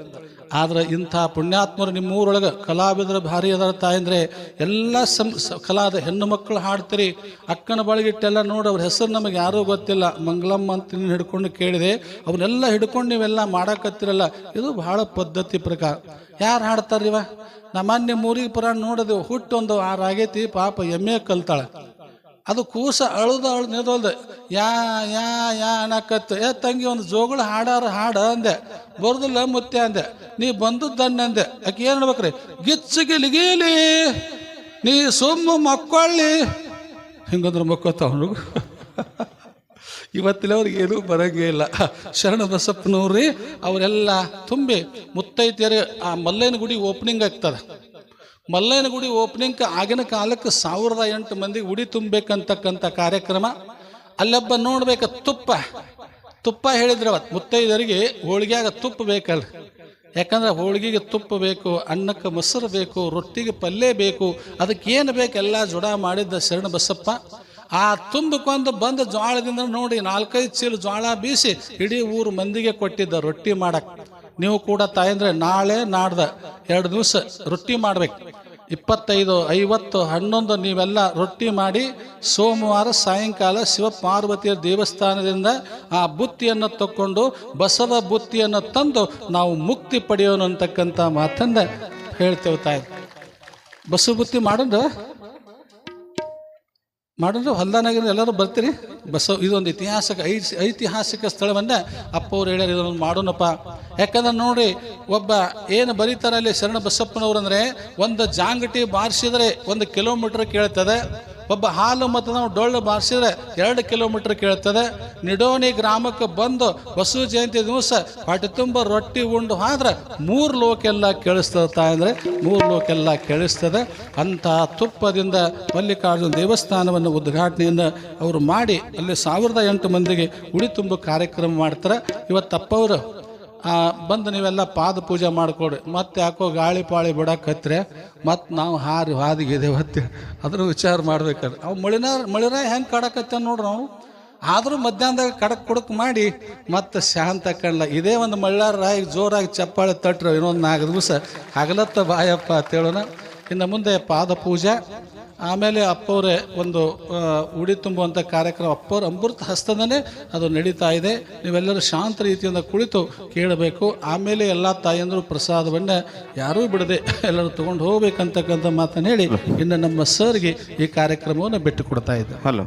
ಆದ್ರೆ ಇಂಥ ಪುಣ್ಯಾತ್ಮರು ನಿಮ್ಮೂರೊಳಗೆ ಕಲಾವಿದರು ಭಾರಿ ಅದರ ತಾಯಂದ್ರೆ, ಎಲ್ಲ ಸಂ ಕಲಾದ ಹೆಣ್ಣು ಮಕ್ಕಳು ಹಾಡ್ತೀರಿ, ಅಕ್ಕನ ಬಳಗಿಟ್ಟೆಲ್ಲ ನೋಡಿ, ಅವ್ರ ಹೆಸರು ನಮಗೆ ಯಾರೂ ಗೊತ್ತಿಲ್ಲ. ಮಂಗಳಮ್ಮ ಅಂತ ನೀನು ಹಿಡ್ಕೊಂಡು ಕೇಳಿದೆ ಅವನ್ನೆಲ್ಲ ಹಿಡ್ಕೊಂಡು ನೀವೆಲ್ಲ ಮಾಡಕತ್ತಿರಲ್ಲ. ಇದು ಬಹಳ ಪದ್ಧತಿ ಪ್ರಕಾರ. ಯಾರು ಹಾಡ್ತಾರೀವ ನಮ್ಮನ್ನೇ ಮೂರಿಗೆ ಪುರಾಣ ನೋಡಿದೆ ಹುಟ್ಟೊಂದು ಆರು ಆಗೈತಿ, ಪಾಪ ಎಮ್ಮೆ ಕಲ್ತಾಳೆ. ಅದು ಕೂಸ ಅಳದ ಅಳು ನಿಲ್ದೊಲ್ದೆ ಯಾ ಯಾ ಯಾ ಅನ್ನಕತ್ತು ಏ ತಂಗಿ, ಒಂದು ಜೋಗಳು ಹಾಡಾರ ಹಾಡ ಅಂದೆ. ಬರ್ದಿಲ್ಲ ಮುತ್ತೆ ಅಂದೆ. ನೀ ಬಂದದ್ದನ್ನ ಅಂದೆ ಆಕೆ ಏನು ಹೇಳ್ಬೇಕ್ರಿ? ಗಿಚ್ಚು ಗಿಲಿಗೀಲಿ ನೀ ಸುಮ್ಮ ಮಕ್ಕೊಳ್ಳಿ. ಹಿಂಗಂದ್ರೆ ಮಕ್ಕೋತಾವನು ಇವತ್ತಿನ ಅವ್ರಿಗೆ ಏನೂ ಬರಂಗೇ ಇಲ್ಲ. ಶರಣ ಬಸಪ್ಪನವ್ರಿ, ಅವರೆಲ್ಲ ತುಂಬಿ ಮುತ್ತೈತಿಯರಿಗೆ ಆ ಮಲ್ಲಯ್ಯನ ಗುಡಿ ಓಪನಿಂಗ್ ಆಗ್ತದೆ. ಮಲ್ಲಯ್ಯನ ಗುಡಿ ಓಪನಿಂಗ್ ಆಗಿನ ಕಾಲಕ್ಕೆ ಸಾವಿರದ ಎಂಟು ಮಂದಿ ಉಡಿ ತುಂಬಬೇಕಂತಕ್ಕಂಥ ಕಾರ್ಯಕ್ರಮ. ಅಲ್ಲೊಬ್ಬ ನೋಡ್ಬೇಕ ತುಪ್ಪ. ತುಪ್ಪ ಹೇಳಿದ್ರೆ ಅವತ್ತು ಮುತ್ತೈದರಿಗೆ ಹೋಳಿಗೆಯಾಗ ತುಪ್ಪ ಬೇಕಲ್ಲ. ಯಾಕಂದ್ರೆ ಹೋಳಿಗೆಗೆ ತುಪ್ಪ ಬೇಕು, ಅನ್ನಕ್ಕೆ ಮೊಸರು ಬೇಕು, ರೊಟ್ಟಿಗೆ ಪಲ್ಯ ಬೇಕು, ಅದಕ್ಕೆ ಏನು ಬೇಕು ಎಲ್ಲ ಜುಡ ಮಾಡಿದ್ದ ಶರಣ ಬಸಪ್ಪ. ಆ ತುಂಬಿಕೊಂಡು ಬಂದ ಜ್ವಾಳದಿಂದ ನೋಡಿ ನಾಲ್ಕೈದು ಚೀಲ ಜ್ವಾಳ ಬೀಸಿ ಇಡೀ ಊರು ಮಂದಿಗೆ ಕೊಟ್ಟಿದ್ದ ರೊಟ್ಟಿ ಮಾಡಕ್ಕೆ ನೀವು ಕೂಡ ತಾಯಂದ್ರೆ ನಾಳೆ ನಾಡ್ದ ಎರಡು ದಿವಸ ರೊಟ್ಟಿ ಮಾಡ್ಬೇಕು. ಇಪ್ಪತ್ತೈದು, ಐವತ್ತು, ಹನ್ನೊಂದು ನೀವೆಲ್ಲ ರೊಟ್ಟಿ ಮಾಡಿ ಸೋಮವಾರ ಸಾಯಂಕಾಲ ಶಿವಪಾರ್ವತಿಯ ದೇವಸ್ಥಾನದಿಂದ ಆ ಬುತ್ತಿಯನ್ನು ತಕ್ಕೊಂಡು ಬಸವ ಬುತ್ತಿಯನ್ನು ತಂದು ನಾವು ಮುಕ್ತಿ ಪಡೆಯೋಣ ಅಂತಕ್ಕಂಥ ಮಾತನ್ನ ಹೇಳ್ತೇವೆ ತಾಯಿ. ಬಸವ ಬುತ್ತಿ ಮಾಡೋದು? ಮಾಡಿದ್ರು ಹೊಲ್ದಾನಾಗಿರೋ ಎಲ್ಲರೂ ಬರ್ತೀರಿ? ಬಸವ, ಇದೊಂದು ಇತಿಹಾಸಕ ಐತಿ ಐತಿಹಾಸಿಕ ಸ್ಥಳವನ್ನು ಅಪ್ಪ ಅವ್ರು ಹೇಳ್ಯಾರ, ಇದೊಂದು ಮಾಡೋಣಪ್ಪ. ಯಾಕಂದ್ರೆ ನೋಡಿ ಒಬ್ಬ ಏನು ಬರೀತಾರೆ ಅಲ್ಲಿ ಶರಣ ಬಸಪ್ಪನವ್ರು ಅಂದರೆ, ಒಂದು ಜಾಂಗಟಿ ಬಾರಿಸಿದ್ರೆ ಒಂದು ಕಿಲೋಮೀಟರ್ ಕೇಳ್ತದೆ. ಒಬ್ಬ ಹಾಲು ಮತ್ತು ನಾವು ಡೊಳ್ಳು ಬಾರಿಸಿದ್ರೆ ಎರಡು ಕಿಲೋಮೀಟರ್ ಕೇಳ್ತದೆ. ನಿಡೋಣಿ ಗ್ರಾಮಕ್ಕೆ ಬಂದು ಬಸವ ಜಯಂತಿ ದಿವಸ ಹೊಟ್ಟೆ ತುಂಬ ರೊಟ್ಟಿ ಉಂಡು ಆದ್ರೆ ಮೂರು ಲೋಕೆಲ್ಲ ಕೇಳಿಸ್ತದೆ ತಾಯಂದ್ರೆ ಮೂರು ಲೋಕೆಲ್ಲ ಕೇಳಿಸ್ತದೆ. ಅಂಥ ತುಪ್ಪದಿಂದ ಮಲ್ಲಿಕಾರ್ಜುನ ದೇವಸ್ಥಾನವನ್ನು ಉದ್ಘಾಟನೆಯನ್ನು ಅವರು ಮಾಡಿ ಅಲ್ಲಿ ಸಾವಿರದ ಎಂಟು ಮಂದಿಗೆ ಉಡಿ ತುಂಬ ಕಾರ್ಯಕ್ರಮ ಮಾಡ್ತಾರೆ. ಇವತ್ತು ಅಪ್ಪವರು ಆ, ಬಂದು ನೀವೆಲ್ಲ ಪಾದ ಪೂಜೆ ಮಾಡಿಕೊಡ್ರಿ ಮತ್ತೆ ಯಾಕೋ ಗಾಳಿ ಪಾಳಿ ಬಿಡಕತ್ರೆ ಮತ್ತೆ ನಾವು ಹಾರಿ ಹಾದಿಗಿದೆ ಹತ್ತಿ. ಅದ್ರ ವಿಚಾರ ಮಾಡ್ಬೇಕಾದ್ರೆ. ಅವು ಮಳಿನ ಮಳಿನ ಹೆಂಗೆ ಕಡಕತ್ತೆ ನೋಡ್ರಿ ನಾವು ಆದರೂ ಮಧ್ಯಾಹ್ನದಾಗ ಕಡಕ್ ಕುಡಕ್ ಮಾಡಿ ಮತ್ತೆ ಶಾಂತ ಕಣ್ಲ. ಇದೇ ಒಂದು ಮಳ್ಳಾರ ರಾಯಿ ಜೋರಾಗಿ ಚಪ್ಪಾಳೆ ತಟ್ರು ಇನ್ನೊಂದು ನಾಲ್ಕು ದಿವಸ. ಹಗಲತ್ತ ಬಾಯಪ್ಪ ಅಂತೇಳೋಣ. ಇನ್ನು ಮುಂದೆ ಪಾದ ಪೂಜೆ ಆಮೇಲೆ ಅಪ್ಪವರೇ ಒಂದು ಉಡಿ ತುಂಬುವಂಥ ಕಾರ್ಯಕ್ರಮ. ಅಪ್ಪವ್ರ ಅಮೃತ ಹಸ್ತದಲ್ಲೇ ಅದು ನಡೀತಾ ಇದೆ. ನೀವೆಲ್ಲರೂ ಶಾಂತ ರೀತಿಯಿಂದ ಕುಳಿತು ಕೇಳಬೇಕು. ಆಮೇಲೆ ಎಲ್ಲ ತಾಯಂದರು ಪ್ರಸಾದವನ್ನ ಯಾರೂ ಬಿಡದೆ ಎಲ್ಲರೂ ತಗೊಂಡು ಹೋಗ್ಬೇಕಂತಕ್ಕಂಥ ಮಾತನ್ನು ಹೇಳಿ, ಇನ್ನು ನಮ್ಮ ಸರ್ಗೆ ಈ ಕಾರ್ಯಕ್ರಮವನ್ನು ಬಿಟ್ಟು ಕೊಡ್ತಾ ಇದ್ದೆ. ಹಲೋ.